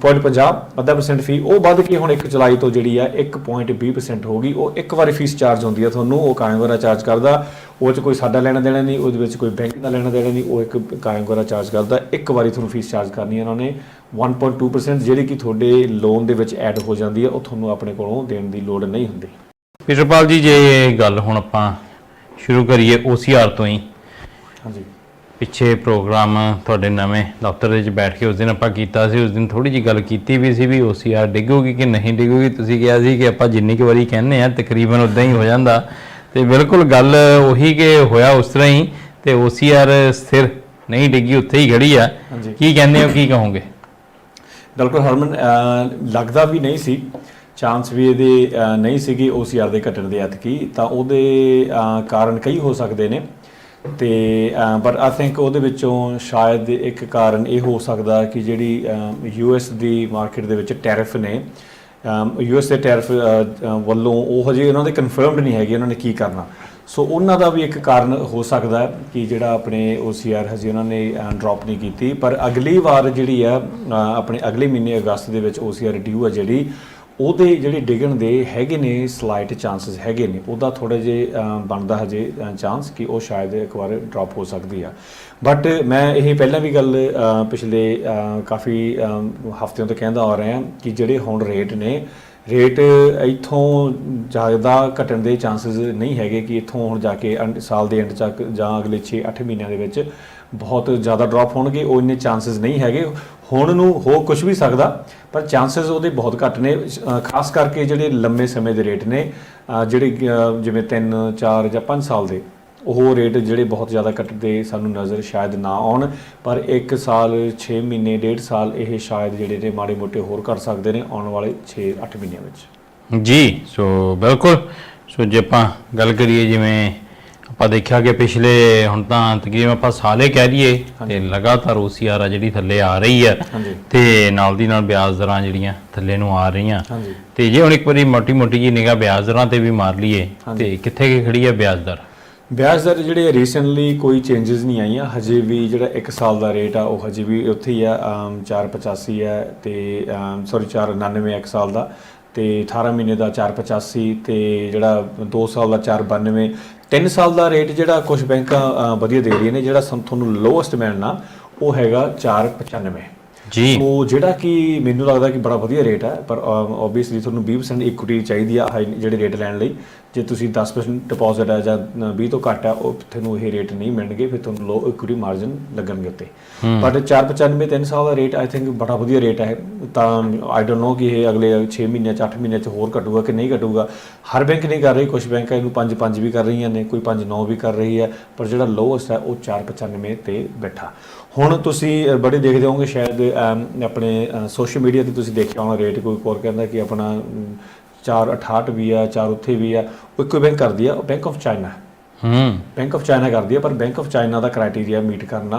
Speaker 2: ਪੁਆਇੰਟ 50 ਅੱਧਾ ਪਰਸੈਂਟ ਫੀ ਉਹ ਵੱਧ ਕੇ ਹੁਣ 1 ਜੁਲਾਈ ਤੋਂ ਜਿਹੜੀ ਆ 1.20% ਹੋ ਗਈ ਉਹ ਇੱਕ ਵਾਰੀ ਫੀਸ ਚਾਰਜ ਹੁੰਦੀ ਆ ਤੁਹਾਨੂੰ, ਉਹ ਕਾਇਮ ਵਾਰਾ ਚਾਰਜ ਕਰਦਾ। ਉਹ 'ਚ ਕੋਈ ਸਾਡਾ ਲੈਣਾ ਦੇਣਾ ਨਹੀਂ, ਉਹਦੇ ਵਿੱਚ ਕੋਈ ਬੈਂਕ ਦਾ ਲੈਣਾ ਦੇਣਾ ਨਹੀਂ, ਉਹ ਇੱਕ ਕਾਇਮ ਵਾਰਾ ਚਾਰਜ ਕਰਦਾ। ਇੱਕ ਵਾਰੀ ਤੁਹਾਨੂੰ ਫੀਸ ਚਾਰਜ ਕਰਨੀ ਹੈ ਉਹਨਾਂ ਨੇ। 1.2% ਜਿਹੜੀ ਕਿ ਤੁਹਾਡੇ ਲੋਨ ਦੇ ਵਿੱਚ ਐਡ ਹੋ ਜਾਂਦੀ ਹੈ ਉਹ ਤੁਹਾਨੂੰ ਆਪਣੇ ਕੋਲੋਂ ਦੇਣ ਦੀ ਲੋੜ ਨਹੀਂ ਹੁੰਦੀ।
Speaker 1: ਪਿਟਰਪਾਲ ਜੀ, ਜੇ ਇਹ ਗੱਲ ਹੁਣ ਆਪਾਂ ਸ਼ੁਰੂ ਕਰੀਏ OCR ਤੋਂ ਹੀ
Speaker 2: ਹਾਂਜੀ।
Speaker 1: ਪਿੱਛੇ ਪ੍ਰੋਗਰਾਮ ਤੁਹਾਡੇ ਨਵੇਂ ਦਫ਼ਤਰ ਵਿੱਚ ਬੈਠ ਕੇ ਉਸ ਦਿਨ ਆਪਾਂ ਕੀਤਾ ਸੀ ਉਸ ਦਿਨ ਥੋੜੀ ਜੀ ਗੱਲ ਕੀਤੀ ਵੀ ਸੀ ਵੀ OCR ਡਿੱਗੂਗੀ ਕਿ ਨਹੀਂ ਡਿੱਗੂਗੀ? ਤੁਸੀਂ ਕਿਹਾ ਸੀ ਕਿ ਆਪਾਂ ਜਿੰਨੀ ਕੁ ਵਾਰੀ ਕਹਿੰਦੇ ਆ ਤਕਰੀਬਨ ਉਦਾਂ ਹੀ ਹੋ ਜਾਂਦਾ। ਤੇ ਬਿਲਕੁਲ ਗੱਲ ਉਹੀ ਕਿ ਹੋਇਆ ਉਸ ਤਰ੍ਹਾਂ ਹੀ ਤੇ OCR ਸਥਿਰ ਨਹੀਂ ਡਿੱਗੀ ਉੱਥੇ ਹੀ ਖੜੀ ਆ। ਕੀ ਕਹਿੰਦੇ ਹੋ ਕੀ ਕਹੋਗੇ?
Speaker 2: ਬਿਲਕੁਲ ਹਰਮਨ ਲੱਗਦਾ ਵੀ ਨਹੀਂ ਸੀ। ਚਾਂਸ ਵੀ ਇਹਦੇ ਨਹੀਂ ਸੀਗੀ OCR ਦੇ ਘਟਣ ਦੇ ਐਤਕੀ। ਤਾਂ ਉਹਦੇ ਕਾਰਨ ਕਈ ਹੋ ਸਕਦੇ ਨੇ। ਤੇ ਪਰ ਆਈ ਥਿੰਕ ਉਹਦੇ ਵਿੱਚੋਂ ਸ਼ਾਇਦ ਇੱਕ ਕਾਰਨ ਇਹ ਹੋ ਸਕਦਾ ਕਿ ਜਿਹੜੀ ਯੂਐਸ ਦੀ ਮਾਰਕੀਟ ਦੇ ਵਿੱਚ ਟੈਰਿਫ ਨੇ ਯੂਐਸ ਦੇ ਟੈਰਿਫ ਵੱਲੋਂ ਉਹ ਹਜੇ ਉਹਨਾਂ ਦੇ ਕਨਫਰਮਡ ਨਹੀਂ ਹੈਗੇ ਉਹਨਾਂ ਨੇ ਕੀ ਕਰਨਾ। ਸੋ ਉਹਨਾਂ ਦਾ ਵੀ ਇੱਕ ਕਾਰਨ ਹੋ ਸਕਦਾ ਕਿ ਜਿਹੜਾ ਆਪਣੇ OCR ਹਜੇ ਉਹਨਾਂ ਨੇ ਡ੍ਰੌਪ ਨਹੀਂ ਕੀਤੀ, ਪਰ ਅਗਲੀ ਵਾਰ ਜਿਹੜੀ ਆ ਆਪਣੇ ਅਗਲੇ ਮਹੀਨੇ ਅਗਸਤ ਦੇ ਵਿੱਚ OCR ਡਿਊ ਆ ਜਿਹੜੀ ਉਹਦੇ ਜਿਹੜੇ ਡਿਗਣ ਦੇ ਹੈਗੇ ਨੇ ਸਲਾਈਟ ਚਾਂਸਸ ਹੈਗੇ ਨੇ, ਉਹਦਾ ਥੋੜੇ ਜੇ ਬਣਦਾ ਹਜੇ ਚਾਂਸ ਕਿ ਉਹ ਸ਼ਾਇਦ ਇੱਕ ਵਾਰ ਡ੍ਰੌਪ ਹੋ ਸਕਦੀ ਆ। ਬਟ ਮੈਂ ਇਹ ਪਹਿਲਾਂ ਵੀ ਗੱਲ ਪਿਛਲੇ ਕਾਫੀ ਹਫ਼ਤਿਆਂ ਤੋਂ ਕਹਿੰਦਾ ਆ ਰਿਹਾ ਕਿ ਜਿਹੜੇ ਹੁਣ ਰੇਟ ਨੇ ਰੇਟ ਇੱਥੋਂ ਜ਼ਿਆਦਾ ਘਟਣ ਦੇ ਚਾਂਸਸ ਨਹੀਂ ਹੈਗੇ ਕਿ ਇੱਥੋਂ ਹੁਣ ਜਾ ਕੇ ਅੰਡ- ਸਾਲ ਦੇ ਐਂਡ ਤੱਕ ਜਾਂ ਅਗਲੇ 6-8 ਮਹੀਨਿਆਂ ਦੇ ਵਿੱਚ ਬਹੁਤ ਜ਼ਿਆਦਾ ਡ੍ਰੌਪ ਹੋਣਗੇ, ਉਹ ਇੰਨੇ ਚਾਂਸਸ ਨਹੀਂ ਹੈਗੇ। ਹੁਣ ਨੂੰ ਹੋ ਕੁਝ ਵੀ ਸਕਦਾ, ਪਰ ਚਾਂਸਸ ਉਹਦੇ ਬਹੁਤ ਘੱਟ ਨੇ। ਖਾਸ ਕਰਕੇ ਜਿਹੜੇ ਲੰਮੇ ਸਮੇਂ ਦੇ ਰੇਟ ਨੇ ਜਿਹੜੇ ਜਿਵੇਂ 3 4 ਜਾਂ 5 ਸਾਲ ਦੇ, ਉਹ ਰੇਟ ਜਿਹੜੇ ਬਹੁਤ ਜ਼ਿਆਦਾ ਘਟਦੇ ਸਾਨੂੰ ਨਜ਼ਰ ਸ਼ਾਇਦ ਨਾ ਆਉਣ। ਪਰ 1 ਸਾਲ 6 ਮਹੀਨੇ 1.5 ਸਾਲ ਇਹ ਸ਼ਾਇਦ ਜਿਹੜੇ ਨੇ ਮਾੜੇ ਮੋਟੇ ਹੋਰ ਕਰ ਸਕਦੇ ਨੇ ਆਉਣ ਵਾਲੇ 6-8 ਮਹੀਨਿਆਂ ਵਿੱਚ।
Speaker 1: ਜੀ, ਸੋ ਬਿਲਕੁਲ। ਸੋ ਜੇ ਆਪਾਂ ਗੱਲ ਕਰੀਏ ਜਿਵੇਂ ਆਪਾਂ ਦੇਖਿਆ ਕਿ ਪਿਛਲੇ ਹੁਣ ਤਾਂ ਤਕਰੀਬਨ ਆਪਾਂ ਸਾਲੇ ਕਹਿ ਲਈਏ ਤੇ ਲਗਾਤਾਰ OCR ਆ ਜਿਹੜੀ ਥੱਲੇ ਆ ਰਹੀ ਹੈ ਤੇ ਨਾਲ ਦੀ ਨਾਲ ਵਿਆਜ ਦਰਾਂ ਜਿਹੜੀਆਂ ਥੱਲੇ ਨੂੰ ਆ ਰਹੀਆਂ। ਤੇ ਜੇ ਹੁਣ ਇੱਕ ਵਾਰੀ ਮੋਟੀ ਮੋਟੀ ਜੀ ਨਿਗਾਹ ਵਿਆਜ ਦਰਾਂ ਤੇ ਵੀ ਮਾਰ ਲਈਏ। ਤੇ ਕਿੱਥੇ ਕਿ ਖੜੀ ਹੈ ਵਿਆਜ ਦਰ?
Speaker 2: ਵਿਆਜ ਦਰ ਜਿਹੜੇ ਰੀਸੈਂਟਲੀ ਕੋਈ ਚੇਂਜਸ ਨਹੀਂ ਆਈਆਂ ਹਜੇ ਵੀ ਜਿਹੜਾ 1 ਸਾਲ ਦਾ ਰੇਟ ਆ ਉਹ ਹਜੇ ਵੀ ਉੱਥੇ ਹੀ ਆ ਅਮ, 485 ਹੈ ਤੇ ਸੌਰੀ 499 ਇੱਕ ਸਾਲ ਦਾ ਤੇ 18 ਮਹੀਨੇ ਦਾ 485 ਤੇ ਜਿਹੜਾ 2 ਸਾਲ ਦਾ 492 3 ਸਾਲ ਦਾ ਰੇਟ ਜਿਹੜਾ ਕੁਝ ਬੈਂਕਾਂ ਵਧੀਆ ਦੇ ਰਹੀਆਂ ਨੇ ਜਿਹੜਾ ਤੁਹਾਨੂੰ ਲੋਐਸਟ ਮਿਲਣਾ ਉਹ ਹੈਗਾ 495
Speaker 1: ਜੀ।
Speaker 2: ਸੋ ਜਿਹੜਾ ਕਿ ਮੈਨੂੰ ਲੱਗਦਾ ਕਿ ਬੜਾ ਵਧੀਆ ਰੇਟ ਹੈ ਪਰ ਆਬਵੀਅਸਲੀ ਤੁਹਾਨੂੰ 20% ਇਕੁਇਟੀ ਚਾਹੀਦੀ ਆ ਜਿਹੜੇ ਰੇਟ ਲੈਣ ਲਈ। ਜੇ ਤੁਸੀਂ 10% ਡਿਪੋਜ਼ਿਟ ਹੈ ਜਾਂ ਅ, 20 ਤੋਂ ਘੱਟ ਹੈ ਉਹ ਤੁਹਾਨੂੰ ਇਹ ਰੇਟ ਨਹੀਂ ਮਿਲਣਗੇ ਫਿਰ ਤੁਹਾਨੂੰ ਲੋ ਇਕੁਇਟੀ ਮਾਰਜਨ ਲੱਗਣਗੇ ਉੱਤੇ। ਬਟ 495 3 ਸਾਲ ਦਾ ਰੇਟ ਆਈ ਥਿੰਕ ਬੜਾ ਵਧੀਆ ਰੇਟ ਹੈ। ਤਾਂ ਆਈ ਡੋਨਟ ਨੋ ਕਿ ਇਹ ਅਗਲੇ 6 ਮਹੀਨਿਆਂ ਚ 8 ਮਹੀਨਿਆਂ ਚ ਹੋਰ ਘਟੂਗਾ ਕਿ ਨਹੀਂ ਘਟੂਗਾ। ਹਰ ਬੈਂਕ ਨਹੀਂ ਕਰ ਰਹੀ ਕੁਝ ਬੈਂਕਾਂ ਇਹਨੂੰ 5 5 ਵੀ ਕਰ ਰਹੀਆਂ ਨੇ ਕੋਈ 5 9 ਵੀ ਕਰ ਰਹੀ ਹੈ ਪਰ ਜਿਹੜਾ ਲੋਐਸਟ ਹੈ ਉਹ 495 ਤੇ ਬੈਠਾ। ਹੁਣ ਤੁਸੀਂ ਬੜੇ ਦੇਖਦੇ ਹੋਵੋਗੇ ਸ਼ਾਇਦ ਆਪਣੇ ਸੋਸ਼ਲ ਮੀਡੀਆ ਤੇ ਤੁਸੀਂ ਦੇਖਿਆ ਹੋਣਾ ਰੇਟ ਕੋਈ ਹੋਰ ਕਹਿੰਦਾ ਕਿ ਆਪਣਾ 468 ਵੀ ਆ 4 ਉੱਥੇ ਵੀ ਆ ਉਹ ਇੱਕੋ ਬੈਂਕ ਕਰਦੀ ਆ ਉਹ ਬੈਂਕ ਆਫ ਚਾਈਨਾ
Speaker 1: ਹੂੰ।
Speaker 2: ਬੈਂਕ ਆਫ ਚਾਈਨਾ ਕਰਦੀ ਹੈ ਪਰ ਬੈਂਕ ਆਫ ਚਾਈਨਾ ਦਾ ਕ੍ਰਾਈਟੇਰੀਆ ਮੀਟ ਕਰਨਾ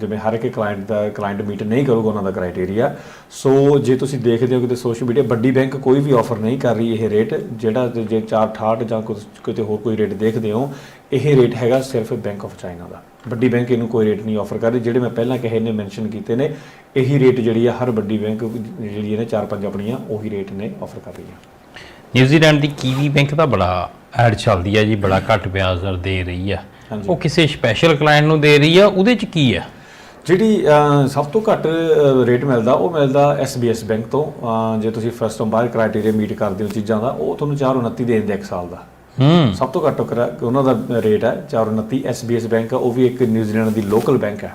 Speaker 2: ਜਿਵੇਂ ਹਰ ਇੱਕ ਕਲਾਇੰਟ ਦਾ ਕਲਾਇੰਟ ਮੀਟ ਨਹੀਂ ਕਰੂਗਾ ਉਹਨਾਂ ਦਾ ਕ੍ਰਾਈਟੇਰੀਆ ਸੋ ਜੇ ਤੁਸੀਂ ਦੇਖਦੇ ਹੋ ਕਿ ਸੋਸ਼ਲ ਮੀਡੀਆ ਵੱਡੀ ਬੈਂਕ ਕੋਈ ਵੀ ਆਫਰ ਨਹੀਂ ਕਰ ਰਹੀ ਇਹ ਰੇਟ ਜਿਹੜਾ ਜੇ 468 ਜਾਂ ਕਿਤੇ ਹੋਰ ਕੋਈ ਰੇਟ ਦੇਖਦੇ ਹੋ ਇਹ ਰੇਟ ਹੈਗਾ ਸਿਰਫ ਬੈਂਕ ਆਫ ਚਾਈਨਾ ਦਾ। ਵੱਡੀ ਬੈਂਕ ਇਹਨੂੰ ਕੋਈ ਰੇਟ ਨਹੀਂ ਆਫਰ ਕਰ ਰਹੀ ਜਿਹੜੇ ਮੈਂ ਪਹਿਲਾਂ ਕਹੇ ਨੇ ਮੈਂਸ਼ਨ ਕੀਤੇ ਨੇ ਇਹੀ ਰੇਟ ਜਿਹੜੀ ਆ ਹਰ ਵੱਡੀ ਬੈਂਕ ਜਿਹੜੀ ਨੇ ਚਾਰ ਪੰਜ ਆਪਣੀਆਂ ਉਹੀ ਰੇਟ ਨੇ ਆਫਰ ਕਰ ਰਹੀ ਆ
Speaker 1: ਨਿਊਜ਼ੀਲੈਂਡ ਦੀ ਕੀਵੀ ਬੈਂਕ ਦਾ ਬੜਾ ਐਡ ਚੱਲਦੀ ਹੈ ਜੀ ਬੜਾ ਘੱਟ ਵਿਆਜ ਦਰ ਦੇ ਰਹੀ ਆ। ਉਹ ਕਿਸੇ ਸਪੈਸ਼ਲ ਕਲਾਇੰਟ ਨੂੰ ਦੇ ਰਹੀ ਆ ਉਹਦੇ ਚ ਕੀ ਆ?
Speaker 2: ਜਿਹੜੀ ਸਭ ਤੋਂ ਘੱਟ ਰੇਟ ਮਿਲਦਾ ਉਹ ਮਿਲਦਾ SBS ਬੈਂਕ ਤੋਂ। ਜੇ ਤੁਸੀਂ ਫਸਟ ਤੋਂ ਬਾਹਰ ਕ੍ਰਾਈਟੇਰੀਆ ਮੀਟ ਕਰਦੇ ਹੋ ਚੀਜ਼ਾਂ ਦਾ ਉਹ ਤੁਹਾਨੂੰ 429 ਦੇ ਦਿੰਦੇ ਇੱਕ ਸਾਲ ਦਾ।
Speaker 1: ਹੂੰ।
Speaker 2: ਸਭ ਤੋਂ ਘੱਟ ਉਹਨਾਂ ਦਾ ਰੇਟ ਹੈ 429 SBS ਬੈਂਕ ਆ ਉਹ ਵੀ ਇੱਕ ਨਿਊਜ਼ੀਲੈਂਡ ਦੀ ਲੋਕਲ ਬੈਂਕ ਹੈ।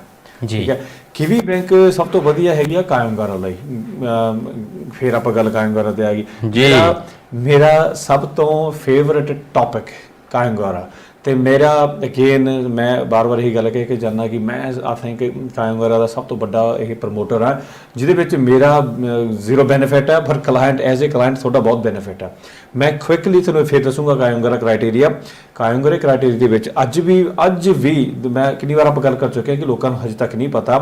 Speaker 2: ਠੀਕ ਹੈ। ਕਿਵੀ ਬੈਂਕ ਸਭ ਤੋਂ ਵਧੀਆ ਹੈਗੀ ਆ ਕਾਇਮਗਾਰਾ ਲਈ। ਫਿਰ ਆਪਾਂ ਗੱਲ ਕਾਇਮਗਾਰਾ ਤੇ ਆ ਗਈ।
Speaker 1: ਜੀ।
Speaker 2: ਜਿਹੜਾ ਮੇਰਾ ਸਭ ਤੋਂ ਫੇਵਰਿਟ ਟੌਪਿਕ ਕਾਇਮਗਾਰਾ ਤੇ ਮੇਰਾ ਅਗੇਨ ਮੈਂ ਬਾਰ-ਬਾਰ ਇਹੀ ਗੱਲ ਕਹਿ ਕੇ ਜਾਨਾ ਕਿ ਮੈਂ ਆ ਥਿੰਕ ਕਾਇਮਗਾਰਾ ਦਾ ਸਭ ਤੋਂ ਵੱਡਾ ਇਹ ਪ੍ਰਮੋਟਰ ਆ ਜਿਹਦੇ ਵਿੱਚ ਮੇਰਾ ਜ਼ੀਰੋ ਬੈਨੀਫਿਟ ਹੈ, ਪਰ ਕਲਾਇੰਟ ਐਜ਼ ਅ ਕਲਾਇੰਟ ਤੁਹਾਡਾ ਬਹੁਤ ਬੈਨੀਫਿਟ ਹੈ। ਮੈਂ ਕੁਇਕਲੀ ਤੁਹਾਨੂੰ ਫਿਰ ਦੱਸੂਗਾ ਕਾਇਮਗਾਰਾ ਕ੍ਰਾਈਟੇਰੀਆ ਕਾਇੰਗਰੇ ਕ੍ਰਾਈਟੇਰੀਆ ਦੇ ਵਿੱਚ ਅੱਜ ਵੀ ਅੱਜ ਵੀ ਮੈਂ ਕਿੰਨੀ ਵਾਰ ਆਪਾਂ ਗੱਲ ਕਰ ਚੁੱਕੇ ਹਾਂ ਕਿ ਲੋਕਾਂ ਨੂੰ ਹਜੇ ਤੱਕ ਨਹੀਂ ਪਤਾ।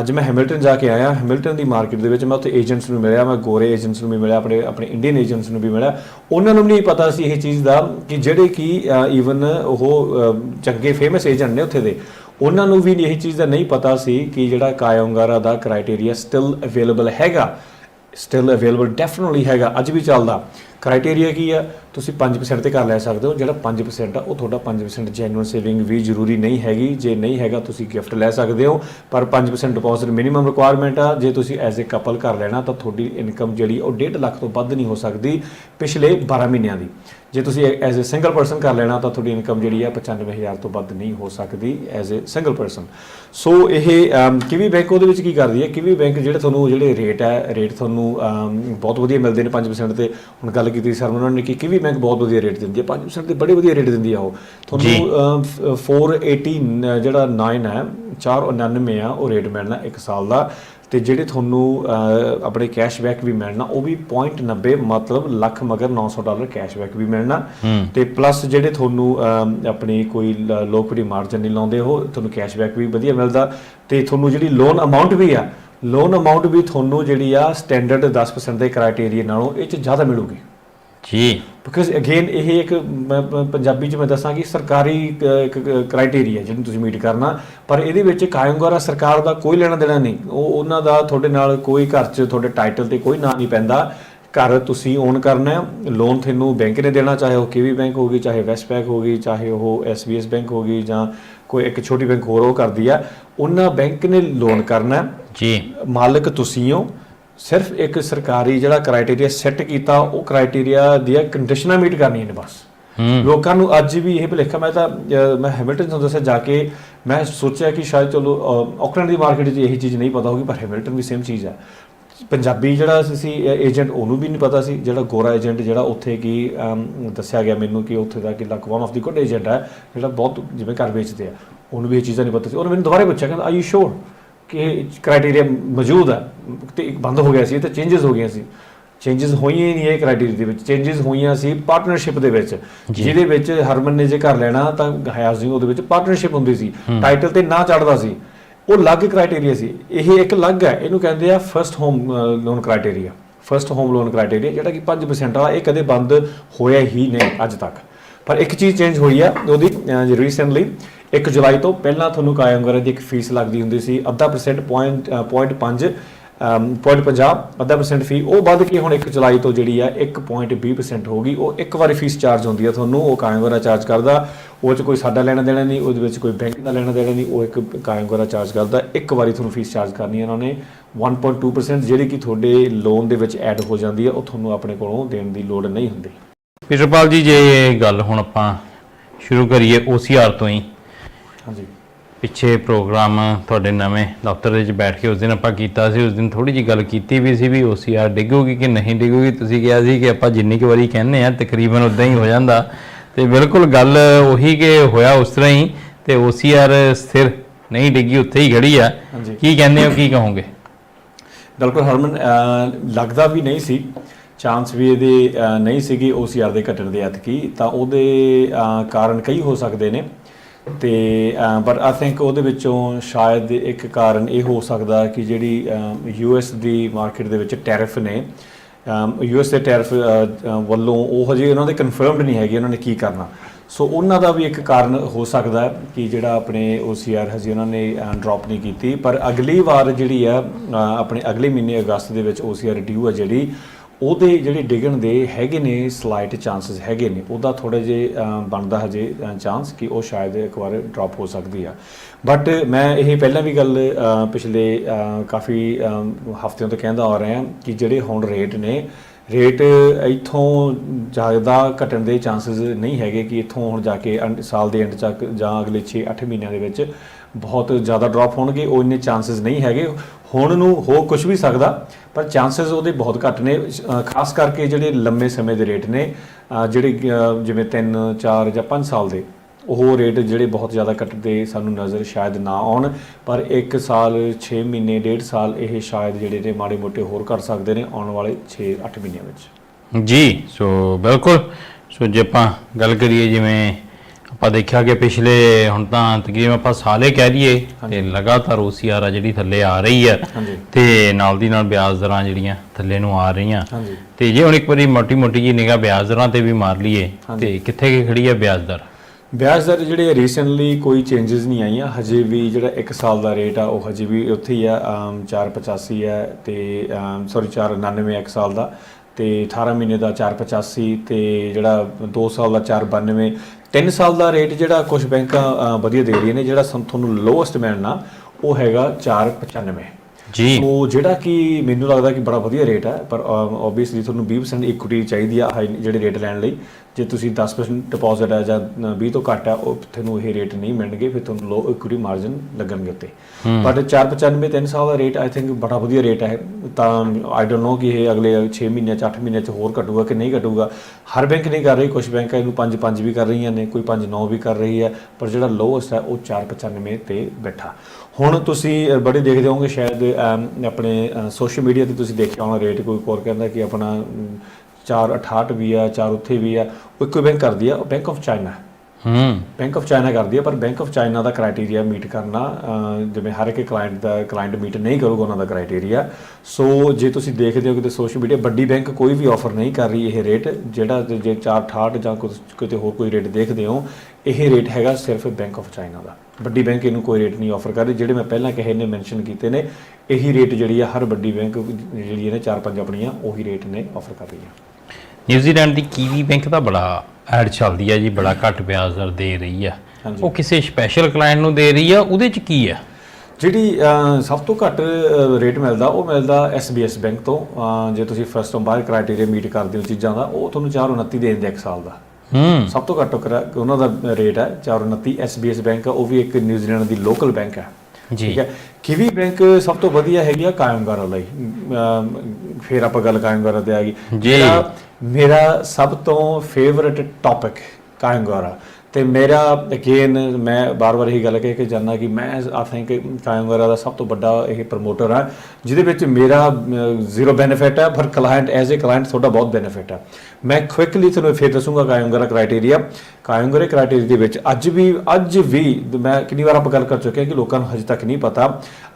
Speaker 2: ਅੱਜ ਮੈਂ ਹੈਮਿਲਟਨ ਜਾ ਕੇ ਆਇਆ ਹੈਮਿਲਟਨ ਦੀ ਮਾਰਕੀਟ ਦੇ ਵਿੱਚ ਮੈਂ ਉੱਥੇ ਏਜੰਟਸ ਨੂੰ ਮਿਲਿਆ, ਮੈਂ ਗੋਰੇ ਏਜੰਟਸ ਨੂੰ ਵੀ ਮਿਲਿਆ, ਆਪਣੇ ਆਪਣੇ ਇੰਡੀਅਨ ਏਜੰਟਸ ਨੂੰ ਵੀ ਮਿਲਿਆ। ਉਹਨਾਂ ਨੂੰ ਵੀ ਨਹੀਂ ਪਤਾ ਸੀ ਇਹ ਚੀਜ਼ ਦਾ ਕਿ ਜਿਹੜੇ ਕਿ ਈਵਨ ਉਹ ਚੰਗੇ ਫੇਮਸ ਏਜੰਟ ਨੇ ਉੱਥੇ ਦੇ। ਉਹਨਾਂ ਨੂੰ ਵੀ ਇਹ ਚੀਜ਼ ਦਾ ਨਹੀਂ ਪਤਾ ਸੀ ਕਿ ਜਿਹੜਾ ਕਾਇੰਗਰਾ ਦਾ ਕ੍ਰਾਈਟੇਰੀਆ ਸਟਿਲ ਅਵੇਲੇਬਲ ਹੈਗਾ। ਸਟਿਲ ਅਵੇਲੇਬਲ ਡੈਫੀਨਿਟਲੀ ਹੈਗਾ, ਅੱਜ ਵੀ ਚੱਲਦਾ। ਕ੍ਰਾਈਟੇਰੀਆ ਕੀ ਆ? ਤੁਸੀਂ 5% ਤੇ ਕਰ ਲੈ ਸਕਦੇ ਹੋ। ਜਿਹੜਾ 5% ਆ, ਉਹ ਤੁਹਾਡਾ 5% ਜੈਨੂਇਨ ਸੇਵਿੰਗ ਵੀ ਜ਼ਰੂਰੀ ਨਹੀਂ ਹੈਗੀ। ਜੇ ਨਹੀਂ ਹੈਗਾ, ਤੁਸੀਂ ਗਿਫਟ ਲੈ ਸਕਦੇ ਹੋ। ਪਰ 5% ਡਿਪੋਜ਼ਿਟ ਮਿਨੀਮਮ ਰਿਕੁਆਇਰਮੈਂਟ ਆ। ਜੇ ਤੁਸੀਂ ਐਜ਼ ਅ ਕਪਲ ਕਰ ਲੈਣਾ, ਤਾਂ ਤੁਹਾਡੀ ਇਨਕਮ ਜਿਹੜੀ ਉਹ 1.5 ਲੱਖ ਤੋਂ ਵੱਧ ਨਹੀਂ ਹੋ ਸਕਦੀ ਪਿਛਲੇ 12 ਮਹੀਨਿਆਂ ਦੀ। ਜੇ ਤੁਸੀਂ ਐਜ਼ ਅ ਸਿੰਗਲ ਪਰਸਨ ਕਰ ਲੈਣਾ, ਤਾਂ ਤੁਹਾਡੀ ਇਨਕਮ ਜਿਹੜੀ ਹੈ 95000 ਤੋਂ ਵੱਧ ਨਹੀਂ ਹੋ ਸਕਦੀ as a single person so ਇਹ ਕਿਵੀ ਬੈਂਕ ਉਹਦੇ ਵਿੱਚ ਕੀ ਕਰਦੀ ਹੈ? ਕਿਵੀ ਬੈਂਕ ਜਿਹੜੇ ਤੁਹਾਨੂੰ, ਜਿਹੜੇ ਰੇਟ ਹੈ ਰੇਟ ਤੁਹਾਨੂੰ ਬਹੁਤ ਵਧੀਆ ਮਿਲਦੇ ਨੇ 5% ਤੇ। ਹੁਣ ਗੱਲ ਕੀਤੀ ਸਰ ਉਹਨਾਂ ਨੇ ਕਿ ਕਿਵੀ ਬੈਂਕ ਬਹੁਤ ਵਧੀਆ ਰੇਟ ਦਿੰਦੀ ਹੈ 5% ਤੇ ਬੜੇ ਵਧੀਆ ਰੇਟ ਦਿੰਦੀ ਆ ਉਹ। ਤੁਹਾਨੂੰ ਅਮ, ਫ- 480 ਨ- ਜਿਹੜਾ 9 ਹੈ 499 ਆ ਉਹ ਰੇਟ ਮਿਲਣਾ 1 ਸਾਲ ਦਾ। ਤੇ ਜਿਹੜੇ ਤੁਹਾਨੂੰ ਆਪਣੇ ਕੈਸ਼ਬੈਕ ਵੀ ਮਿਲਣਾ ਉਹ ਵੀ 0.90 ਮਤਲਬ ਲੱਖ ਮਗਰ 900 ਡਾਲਰ ਕੈਸ਼ਬੈਕ ਵੀ ਮਿਲਣਾ। ਤੇ ਪਲੱਸ ਜਿਹੜੇ ਤੁਹਾਨੂੰ ਆਪਣੀ ਕੋਈ ਲੋਕਵਿਟੀ ਮਾਰਜਨ ਨਹੀਂ ਲਾਉਂਦੇ ਉਹ ਤੁਹਾਨੂੰ ਕੈਸ਼ਬੈਕ ਵੀ ਵਧੀਆ ਮਿਲਦਾ। ਤੇ ਤੁਹਾਨੂੰ ਜਿਹੜੀ ਲੋਨ ਅਮਾਉਂਟ ਵੀ ਆ ਲੋਨ ਅਮਾਉਂਟ ਵੀ ਤੁਹਾਨੂੰ ਜਿਹੜੀ ਆ ਸਟੈਂਡਰਡ 10% ਦੇ ਕ੍ਰਾਈਟੇਰੀਆ ਨਾਲੋਂ ਇਹ ਚ ਜ਼ਿਆਦਾ ਮਿਲੂਗੀ।
Speaker 1: ਜੀ।
Speaker 2: ਬਿਕਾਜ਼ ਅਗੇਨ ਇਹ ਇੱਕ ਮੈਂ ਪ- ਪੰਜਾਬੀ ਚ ਮੈਂ ਦੱਸਾਂ ਕਿ ਸਰਕਾਰੀ ਕ- ਇੱਕ ਕ੍ਰਾਈਟੇਰੀਆ ਜਿਹਨੂੰ ਤੁਸੀਂ ਮੀਟ ਕਰਨਾ। ਪਰ ਇਹਦੇ ਵਿੱਚ ਕਾਇਮਗਾਰਾ ਸਰਕਾਰ ਦਾ ਕੋਈ ਲੈਣਾ ਦੇਣਾ ਨਹੀਂ। ਉਹ ਉਹਨਾਂ ਦਾ ਤੁਹਾਡੇ ਨਾਲ ਕੋਈ ਘਰ 'ਚ ਤੁਹਾਡੇ ਟਾਈਟਲ ਤੇ ਕੋਈ ਨਾਂ ਨਹੀਂ ਪੈਂਦਾ। ਘਰ ਤੁਸੀਂ ਓਨ ਕਰਨਾ ਹੈ। ਲੋਨ ਤੁਹਾਨੂੰ ਬੈਂਕ ਨੇ ਦੇਣਾ ਚਾਹੇ ਉਹ ਕੀਵੀ ਬੈਂਕ ਹੋਗੀ ਚਾਹੇ ਵੈਸਟ ਬੈਂਕ ਹੋਗੀ ਚਾਹੇ ਉਹ ਐਸਬੀਐਸ ਬੈਂਕ ਹੋਗੀ ਜਾਂ ਕੋਈ ਇੱਕ ਛੋਟੀ ਬੈਂਕ ਹੋਰ ਉਹ ਕਰਦੀ ਆ ਉਹਨਾਂ ਬੈਂਕ ਨੇ ਲੋਨ ਕਰਨਾ ਹੈ।
Speaker 1: ਜੀ।
Speaker 2: ਮਾਲਕ ਤੁਸੀਂ ਹੋ। ਸਿਰਫ ਇੱਕ ਸਰਕਾਰੀ ਜਿਹੜਾ ਕ੍ਰਾਈਟੇਰੀਆ ਸੈੱਟ ਕੀਤਾ ਉਹ ਕ੍ਰਾਈਟੇਰੀਆ ਦੀਆਂ ਕੰਡੀਸ਼ਨਾਂ ਮੀਟ ਕਰਨੀਆਂ ਨੇ ਬਸ। ਲੋਕਾਂ ਨੂੰ ਅੱਜ ਵੀ ਇਹ ਭੁਲੇਖਾ ਮੈਂ ਤਾਂ ਮੈਂ ਹੈਮਿਲਟਨ ਤੋਂ ਦੱਸਿਆ ਜਾ ਕੇ ਮੈਂ ਸੋਚਿਆ ਕਿ ਸ਼ਾਇਦ ਚਲੋ ਆਕਲੈਂਡ ਦੀ ਮਾਰਕੀਟ 'ਚ ਇਹੀ ਚੀਜ਼ ਨਹੀਂ ਪਤਾ ਹੋਗੀ ਪਰ ਹੈਮਿਲਟਨ ਵੀ ਸੇਮ ਚੀਜ਼ ਹੈ ਪੰਜਾਬੀ ਜਿਹੜਾ ਸੀ ਏਜੰਟ ਉਹਨੂੰ ਵੀ ਨਹੀਂ ਪਤਾ ਸੀ ਜਿਹੜਾ ਗੋਰਾ ਏਜੰਟ ਜਿਹੜਾ ਉੱਥੇ ਕੀ ਦੱਸਿਆ ਗਿਆ ਮੈਨੂੰ ਕਿ ਉੱਥੇ ਦਾ ਕਿ luck one of the good agent ਹੈ ਜਿਹੜਾ ਬਹੁਤ ਜਿਵੇਂ ਘਰ ਵੇਚਦੇ ਆ ਉਹਨੂੰ ਵੀ ਇਹ ਚੀਜ਼ਾਂ ਨਹੀਂ ਪਤਾ ਸੀ। ਉਹਨੇ ਮੈਨੂੰ ਦੁਬਾਰਾ ਪੁੱਛਿਆ ਕਹਿੰਦਾ ਆਰ ਯੂ ਸ਼ੋਰ ਕਿ ਕ੍ਰਾਈਟੇਰੀਆ ਮੌਜੂਦ ਹੈ ਤੇ ਇੱਕ ਬੰਦ ਹੋ ਗਿਆ ਸੀ ਤੇ ਚੇਂਜਸ ਹੋ ਗਈਆਂ ਸੀ। ਚੇਂਜਸ ਹੋਈਆਂ ਹੀ ਨਹੀਂ ਇਹ ਕ੍ਰਾਈਟੇਰੀਆ ਦੇ ਵਿੱਚ ਚੇਂਜਸ ਹੋਈਆਂ ਸੀ ਪਾਰਟਨਰਸ਼ਿਪ ਦੇ ਵਿੱਚ। ਜਿਹਦੇ ਵਿੱਚ ਹਰਮਨ ਨੇ ਜੇ ਘਰ ਲੈਣਾ ਤਾਂ ਹਾਊਸਿੰਗ ਉਹਦੇ ਵਿੱਚ ਪਾਰਟਨਰਸ਼ਿਪ ਹੁੰਦੀ ਸੀ। ਟਾਈਟਲ ਤੇ ਨਾ ਚੜਦਾ ਸੀ। ਉਹ ਅਲੱਗ ਕ੍ਰਾਈਟੇਰੀਆ ਸੀ। ਇਹ ਇੱਕ ਅਲੱਗ ਹੈ ਇਹਨੂੰ ਕਹਿੰਦੇ ਆ first home loan criteria first home loan criteria ਜਿਹੜਾ ਕਿ 5% ਵਾਲਾ ਇਹ ਕਦੇ ਬੰਦ ਹੋਇਆ ਹੀ ਨਹੀਂ ਅੱਜ ਤੱਕ। ਪਰ ਇੱਕ ਚੀਜ਼ ਚੇਂਜ ਹੋਈ ਆ ਉਹਦੀ ਰੀਸੈਂਟਲੀ 1 ਜੁਲਾਈ ਤੋਂ ਪਹਿਲਾਂ ਤੁਹਾਨੂੰ ਕਾਇਮ ਦੀ ਇੱਕ ਫੀਸ ਲੱਗਦੀ ਹੁੰਦੀ ਸੀ, ਅੱਧਾ ਪਰਸੈਂਟ ਪੁਆਇੰਟ ਪੁਆਇੰਟ 5 ਪੁਆਇੰਟ 50 ਅੱਧਾ ਪਰਸੈਂਟ ਫੀ ਉਹ ਵੱਧ ਕੇ ਹੁਣ 1 ਜੁਲਾਈ ਤੋਂ ਜਿਹੜੀ ਆ 1.20% ਹੋਗੀ ਉਹ ਇੱਕ ਵਾਰੀ ਫੀਸ ਚਾਰਜ ਹੁੰਦੀ ਆ ਤੁਹਾਨੂੰ, ਉਹ ਕਾਇਮ ਵਾਰਾ ਚਾਰਜ ਕਰਦਾ। ਉਹ 'ਚ ਕੋਈ ਸਾਡਾ ਲੈਣਾ ਦੇਣਾ ਨਹੀਂ, ਉਹਦੇ ਵਿੱਚ ਕੋਈ ਬੈਂਕ ਦਾ ਲੈਣਾ ਦੇਣਾ ਨਹੀਂ, ਉਹ ਇੱਕ ਕਾਇਮ ਵਾਰਾ ਚਾਰਜ ਕਰਦਾ। ਇੱਕ ਵਾਰੀ ਤੁਹਾਨੂੰ ਫੀਸ ਚਾਰਜ ਕਰਨੀ ਹੈ ਉਹਨਾਂ ਨੇ। 1.2% ਜਿਹੜੀ ਕਿ ਤੁਹਾਡੇ ਲੋਨ ਦੇ ਵਿੱਚ ਐਡ ਹੋ ਜਾਂਦੀ ਹੈ ਉਹ ਤੁਹਾਨੂੰ ਆਪਣੇ ਕੋਲੋਂ ਦੇਣ ਦੀ ਲੋੜ ਨਹੀਂ ਹੁੰਦੀ।
Speaker 1: ਪਿਸ਼ਰਪਾਲ ਜੀ, ਜੇ ਇਹ ਗੱਲ ਹੁਣ ਆਪਾਂ ਸ਼ੁਰੂ ਕਰੀਏ OCR ਤੋਂ ਹੀ
Speaker 2: ਹਾਂਜੀ।
Speaker 1: ਪਿੱਛੇ ਪ੍ਰੋਗਰਾਮ ਤੁਹਾਡੇ ਨਵੇਂ ਦਫ਼ਤਰ ਦੇ ਵਿੱਚ ਬੈਠ ਕੇ ਉਸ ਦਿਨ ਆਪਾਂ ਕੀਤਾ ਸੀ ਉਸ ਦਿਨ ਥੋੜੀ ਜੀ ਗੱਲ ਕੀਤੀ ਵੀ ਸੀ ਵੀ OCR ਡਿੱਗੂਗੀ ਕਿ ਨਹੀਂ ਡਿੱਗੂਗੀ? ਤੁਸੀਂ ਕਿਹਾ ਸੀ ਕਿ ਆਪਾਂ ਜਿੰਨੀ ਕੁ ਵਾਰੀ ਕਹਿੰਦੇ ਆ ਤਕਰੀਬਨ ਉਦਾਂ ਹੀ ਹੋ ਜਾਂਦਾ। ਤੇ ਬਿਲਕੁਲ ਗੱਲ ਉਹੀ ਕਿ ਹੋਇਆ ਉਸ ਤਰ੍ਹਾਂ ਹੀ ਤੇ OCR ਸਥਿਰ ਨਹੀਂ ਡਿੱਗੀ ਉੱਥੇ ਹੀ ਖੜੀ ਆ। ਕੀ ਕਹਿੰਦੇ ਹੋ ਕੀ ਕਹੋਗੇ?
Speaker 2: ਬਿਲਕੁਲ ਹਰਮਨ ਲੱਗਦਾ ਵੀ ਨਹੀਂ ਸੀ। ਚਾਂਸ ਵੀ ਇਹਦੇ ਨਹੀਂ ਸੀਗੀ OCR ਦੇ ਘਟਣ ਦੇ ਐਤਕੀ। ਤਾਂ ਉਹਦੇ ਕਾਰਨ ਕਈ ਹੋ ਸਕਦੇ ਨੇ। ਤੇ ਪਰ ਆਈ ਥਿੰਕ ਉਹਦੇ ਵਿੱਚੋਂ ਸ਼ਾਇਦ ਇੱਕ ਕਾਰਨ ਇਹ ਹੋ ਸਕਦਾ ਕਿ ਜਿਹੜੀ ਯੂਐਸ ਦੀ ਮਾਰਕੀਟ ਦੇ ਵਿੱਚ ਟੈਰਿਫ ਨੇ ਯੂਐਸ ਦੇ ਟੈਰਿਫ ਵੱਲੋਂ ਉਹ ਹਜੇ ਉਹਨਾਂ ਦੇ ਕਨਫਰਮਡ ਨਹੀਂ ਹੈਗੇ ਉਹਨਾਂ ਨੇ ਕੀ ਕਰਨਾ। ਸੋ ਉਹਨਾਂ ਦਾ ਵੀ ਇੱਕ ਕਾਰਨ ਹੋ ਸਕਦਾ ਕਿ ਜਿਹੜਾ ਆਪਣੇ OCR ਹਜੇ ਉਹਨਾਂ ਨੇ ਡ੍ਰੌਪ ਨਹੀਂ ਕੀਤੀ, ਪਰ ਅਗਲੀ ਵਾਰ ਜਿਹੜੀ ਆ ਆਪਣੇ ਅਗਲੇ ਮਹੀਨੇ ਅਗਸਤ ਦੇ ਵਿੱਚ OCR ਡਿਊ ਆ ਜਿਹੜੀ ਉਹਦੇ ਜਿਹੜੇ ਡਿਗਣ ਦੇ ਹੈਗੇ ਨੇ ਸਲਾਈਟ ਚਾਂਸਸ ਹੈਗੇ ਨੇ, ਉਹਦਾ ਥੋੜਾ ਜੇ ਬਣਦਾ ਹਜੇ ਚਾਂਸ ਕਿ ਉਹ ਸ਼ਾਇਦ ਇੱਕ ਵਾਰ ਡ੍ਰੌਪ ਹੋ ਸਕਦੀ ਆ। ਬਟ ਮੈਂ ਇਹ ਪਹਿਲਾਂ ਵੀ ਗੱਲ ਪਿਛਲੇ ਕਾਫੀ ਹਫ਼ਤਿਆਂ ਤੋਂ ਕਹਿੰਦਾ ਆ ਰਿਹਾ ਕਿ ਜਿਹੜੇ ਹੁਣ ਰੇਟ ਨੇ ਰੇਟ ਇੱਥੋਂ ਜ਼ਿਆਦਾ ਘਟਣ ਦੇ ਚਾਂਸਸ ਨਹੀਂ ਹੈਗੇ ਕਿ ਇੱਥੋਂ ਹੁਣ ਜਾ ਕੇ ਅੰਡ- ਸਾਲ ਦੇ ਐਂਡ ਤੱਕ ਜਾਂ ਅਗਲੇ 6-8 ਮਹੀਨਿਆਂ ਦੇ ਵਿੱਚ ਬਹੁਤ ਜ਼ਿਆਦਾ ਡ੍ਰੌਪ ਹੋਣਗੇ, ਉਹ ਇੰਨੇ ਚਾਂਸਸ ਨਹੀਂ ਹੈਗੇ। ਹੁਣ ਨੂੰ ਹੋ ਕੁਝ ਵੀ ਸਕਦਾ, ਪਰ ਚਾਂਸਸ ਉਹਦੇ ਬਹੁਤ ਘੱਟ ਨੇ। ਖਾਸ ਕਰਕੇ ਜਿਹੜੇ ਲੰਮੇ ਸਮੇਂ ਦੇ ਰੇਟ ਨੇ ਜਿਹੜੇ ਜਿਵੇਂ 3 4 ਜਾਂ 5 ਸਾਲ ਦੇ, ਉਹ ਰੇਟ ਜਿਹੜੇ ਬਹੁਤ ਜ਼ਿਆਦਾ ਘਟਦੇ ਸਾਨੂੰ ਨਜ਼ਰ ਸ਼ਾਇਦ ਨਾ ਆਉਣ। ਪਰ 1 ਸਾਲ 6 ਮਹੀਨੇ 1.5 ਸਾਲ ਇਹ ਸ਼ਾਇਦ ਜਿਹੜੇ ਨੇ ਮਾੜੇ ਮੋਟੇ ਹੋਰ ਕਰ ਸਕਦੇ ਨੇ ਆਉਣ ਵਾਲੇ 6-8 ਮਹੀਨਿਆਂ ਵਿੱਚ।
Speaker 1: ਜੀ, ਸੋ ਬਿਲਕੁਲ। ਸੋ ਜੇ ਆਪਾਂ ਗੱਲ ਕਰੀਏ ਜਿਵੇਂ ਆਪਾਂ ਦੇਖਿਆ ਕਿ ਪਿਛਲੇ ਹੁਣ ਤਾਂ ਤਕਰੀਬਨ ਆਪਾਂ ਸਾਲੇ ਕਹਿ ਲਈਏ ਤੇ ਲਗਾਤਾਰ OCR ਆ ਜਿਹੜੀ ਥੱਲੇ ਆ ਰਹੀ
Speaker 2: ਹਾਂਜੀ।
Speaker 1: ਤੇ ਨਾਲ ਦੀ ਨਾਲ ਵਿਆਜ ਦਰਾਂ ਜਿਹੜੀਆਂ ਥੱਲੇ ਨੂੰ ਆ ਰਹੀਆਂ। ਤੇ ਜੇ ਹੁਣ ਇੱਕ ਵਾਰੀ ਮੋਟੀ ਮੋਟੀ ਜੀ ਨਿਗਾਹ ਵਿਆਜ ਦਰਾਂ ਤੇ ਵੀ ਮਾਰ ਲਈਏ। ਤੇ ਕਿੱਥੇ ਕੀ ਖੜੀ ਹੈ ਵਿਆਜ ਦਰ?
Speaker 2: ਵਿਆਜ ਦਰ ਜਿਹੜੇ ਰੀਸੈਂਟਲੀ ਕੋਈ ਚੇਂਜਸ ਨਹੀਂ ਆਈਆਂ। ਹਜੇ ਵੀ ਜਿਹੜਾ 1 ਸਾਲ ਦਾ ਰੇਟ ਆ ਉਹ ਹਜੇ ਵੀ ਉੱਥੇ ਹੀ ਆ ਅਮ, 485 ਹੈ ਤੇ ਸੌਰੀ 499 ਇੱਕ ਸਾਲ ਦਾ। ਤੇ 18 ਮਹੀਨੇ ਦਾ 485 ਤੇ ਜਿਹੜਾ 2 ਸਾਲ ਦਾ 492 3 ਸਾਲ ਦਾ ਰੇਟ ਜਿਹੜਾ ਕੁਝ ਬੈਂਕਾਂ ਵਧੀਆ ਦੇ ਰਹੀਆਂ ਨੇ ਜਿਹੜਾ ਤੁਹਾਨੂੰ ਲੋਐਸਟ ਮਿਲਣਾ ਉਹ ਹੈਗਾ 495
Speaker 1: ਜੀ।
Speaker 2: ਸੋ ਜਿਹੜਾ ਕਿ ਮੈਨੂੰ ਲੱਗਦਾ ਕਿ ਬੜਾ ਵਧੀਆ ਰੇਟ ਹੈ ਪਰ ਆਬਵੀਅਸਲੀ ਤੁਹਾਨੂੰ 20% ਇਕੁਇਟੀ ਚਾਹੀਦੀ ਆ ਜਿਹੜੇ ਰੇਟ ਲੈਣ ਲਈ। ਜੇ ਤੁਸੀਂ 10% ਡਿਪੋਜ਼ਿਟ ਹੈ ਜਾਂ ਅ, 20 ਤੋਂ ਘੱਟ ਹੈ ਉਹ ਤੁਹਾਨੂੰ ਇਹ ਰੇਟ ਨਹੀਂ ਮਿਲਣਗੇ ਫਿਰ ਤੁਹਾਨੂੰ ਲੋ ਇਕੁਇਟੀ ਮਾਰਜਨ ਲੱਗਣਗੇ ਉੱਤੇ। ਬਟ 495 3 ਸਾਲ ਦਾ ਰੇਟ ਆਈ ਥਿੰਕ ਬੜਾ ਵਧੀਆ ਰੇਟ ਹੈ। ਤਾਂ ਆਈ ਡੋਨਟ ਨੋ ਕਿ ਇਹ ਅਗਲੇ 6 ਮਹੀਨਿਆਂ ਚ 8 ਮਹੀਨਿਆਂ ਚ ਹੋਰ ਘਟੂਗਾ ਕਿ ਨਹੀਂ ਘਟੂਗਾ। ਹਰ ਬੈਂਕ ਨਹੀਂ ਕਰ ਰਹੀ ਕੁਝ ਬੈਂਕਾਂ ਇਹਨੂੰ 5 5 ਵੀ ਕਰ ਰਹੀਆਂ ਨੇ ਕੋਈ 5 9 ਵੀ ਕਰ ਰਹੀ ਹੈ ਪਰ ਜਿਹੜਾ ਲੋਐਸਟ ਹੈ ਉਹ 495 ਤੇ ਬੈਠਾ। ਹੁਣ ਤੁਸੀਂ ਬੜੇ ਦੇਖਦੇ ਹੋਵੋਗੇ ਸ਼ਾਇਦ ਆਪਣੇ ਸੋਸ਼ਲ ਮੀਡੀਆ ਤੇ ਤੁਸੀਂ ਦੇਖਿਆ ਹੋਣਾ ਰੇਟ ਕੋਈ ਹੋਰ ਕਹਿੰਦਾ ਕਿ ਆਪਣਾ 468 ਵੀ ਆ 4 ਉੱਥੇ ਵੀ ਆ ਉਹ ਇੱਕੋ ਬੈਂਕ ਕਰਦੀ ਆ ਉਹ ਬੈਂਕ ਆਫ ਚਾਈਨਾ।
Speaker 1: ਹੂੰ।
Speaker 2: ਬੈਂਕ ਆਫ ਚਾਈਨਾ ਕਰਦੀ ਹੈ ਪਰ ਬੈਂਕ ਆਫ ਚਾਈਨਾ ਦਾ ਕ੍ਰਾਈਟੇਰੀਆ ਮੀਟ ਕਰਨਾ ਜਿਵੇਂ ਹਰ ਇੱਕ ਕਲਾਇੰਟ ਦਾ ਕਲਾਇੰਟ ਮੀਟ ਨਹੀਂ ਕਰੂਗਾ ਉਹਨਾਂ ਦਾ ਕ੍ਰਾਈਟੇਰੀਆ। ਸੋ ਜੇ ਤੁਸੀਂ ਦੇਖਦੇ ਹੋ ਕਿ ਸੋਸ਼ਲ ਮੀਡੀਆ ਵੱਡੀ ਬੈਂਕ ਕੋਈ ਵੀ ਆਫਰ ਨਹੀਂ ਕਰ ਰਹੀ ਇਹ ਰੇਟ ਜਿਹੜਾ ਜੇ 468 ਜਾਂ ਕਿਤੇ ਹੋਰ ਕੋਈ ਰੇਟ ਦੇਖਦੇ ਹੋ ਇਹ ਰੇਟ ਹੈਗਾ ਸਿਰਫ ਬੈਂਕ ਆਫ ਚਾਈਨਾ ਦਾ। ਵੱਡੀ ਬੈਂਕ ਇਹਨੂੰ ਕੋਈ ਰੇਟ ਨਹੀਂ ਆਫਰ ਕਰ ਰਹੀ ਜਿਹੜੇ ਮੈਂ ਪਹਿਲਾਂ ਕਹੇ ਨੇ ਮੈਂਸ਼ਨ ਕੀਤੇ ਨੇ ਇਹੀ ਰੇਟ ਜਿਹੜੀ ਆ ਹਰ ਵੱਡੀ ਬੈਂਕ ਜਿਹੜੀ ਨੇ ਚਾਰ ਪੰਜ ਆਪਣੀਆਂ ਉਹੀ ਰੇਟ ਨੇ ਆਫਰ ਕਰ ਰਹੀ ਆ
Speaker 1: ਨਿਊਜ਼ੀਲੈਂਡ ਦੀ ਕੀਵੀ ਬੈਂਕ ਦਾ ਬੜਾ ਐਡ ਚੱਲਦੀ ਹੈ ਜੀ ਬੜਾ ਘੱਟ ਵਿਆਜ ਦਰ ਦੇ ਰਹੀ ਆ। ਉਹ ਕਿਸੇ ਸਪੈਸ਼ਲ ਕਲਾਇੰਟ ਨੂੰ ਦੇ ਰਹੀ ਆ ਉਹਦੇ ਚ ਕੀ ਆ?
Speaker 2: ਜਿਹੜੀ ਸਭ ਤੋਂ ਘੱਟ ਰੇਟ ਮਿਲਦਾ ਉਹ ਮਿਲਦਾ SBS ਬੈਂਕ ਤੋਂ। ਜੇ ਤੁਸੀਂ ਫਸਟ ਤੋਂ ਬਾਹਰ ਕ੍ਰਾਈਟੇਰੀਆ ਮੀਟ ਕਰਦੇ ਹੋ ਚੀਜ਼ਾਂ ਦਾ ਉਹ ਤੁਹਾਨੂੰ 429 ਦੇ ਦਿੰਦੇ ਇੱਕ ਸਾਲ ਦਾ।
Speaker 1: ਹੂੰ।
Speaker 2: ਸਭ ਤੋਂ ਘੱਟ ਉਹਨਾਂ ਦਾ ਰੇਟ ਹੈ 429 SBS ਬੈਂਕ ਆ ਉਹ ਵੀ ਇੱਕ ਨਿਊਜ਼ੀਲੈਂਡ ਦੀ ਲੋਕਲ ਬੈਂਕ ਹੈ।
Speaker 1: ਜੀ।
Speaker 2: ਠੀਕ ਹੈ? ਕਿਵੀ ਬੈਂਕ ਸਭ ਤੋਂ ਵਧੀਆ ਹੈਗੀ ਆ ਕਾਇਮਗਾਰਾ ਲਈ। ਫਿਰ ਆਪਾਂ ਗੱਲ ਕਾਇਮਗਾਰਾ ਤੇ ਆ ਗਈ
Speaker 1: ਜੀ।
Speaker 2: ਮੇਰਾ ਸਭ ਤੋਂ ਫੇਵਰਿਟ ਟੌਪਿਕ ਕਾਇਮਗਾਰਾ ਤੇ ਮੇਰਾ ਅਗੇਨ ਮੈਂ ਬਾਰ-ਬਾਰ ਇਹੀ ਗੱਲ ਕਹਿ ਕੇ ਜਾਨਾ ਕਿ ਮੈਂ ਆ ਥਿੰਕ ਕਾਇਮਗਾਰਾ ਦਾ ਸਭ ਤੋਂ ਵੱਡਾ ਇਹ ਪ੍ਰਮੋਟਰ ਆ ਜਿਹਦੇ ਵਿੱਚ ਮੇਰਾ ਜ਼ੀਰੋ ਬੈਨੀਫਿਟ ਹੈ, ਪਰ ਕਲਾਇੰਟ ਐਜ਼ ਅ ਕਲਾਇੰਟ ਤੁਹਾਡਾ ਬਹੁਤ ਬੈਨੀਫਿਟ ਹੈ। ਮੈਂ ਕੁਇਕਲੀ ਤੁਹਾਨੂੰ ਫਿਰ ਦੱਸੂਗਾ ਕਾਇਮਗਾਰਾ ਕ੍ਰਾਈਟੇਰੀਆ ਕਾਇਮਗਾਰਾ ਕ੍ਰਾਈਟੇਰੀਆ ਦੇ ਵਿੱਚ ਅੱਜ ਵੀ ਅੱਜ ਵੀ ਮੈਂ ਕਿੰਨੀ ਵਾਰ ਆਪਾਂ ਗੱਲ ਕਰ ਚੁੱਕੇ ਹਾਂ ਕਿ ਲੋਕਾਂ ਨੂੰ ਹਜੇ ਤੱਕ ਨਹੀਂ ਪਤਾ।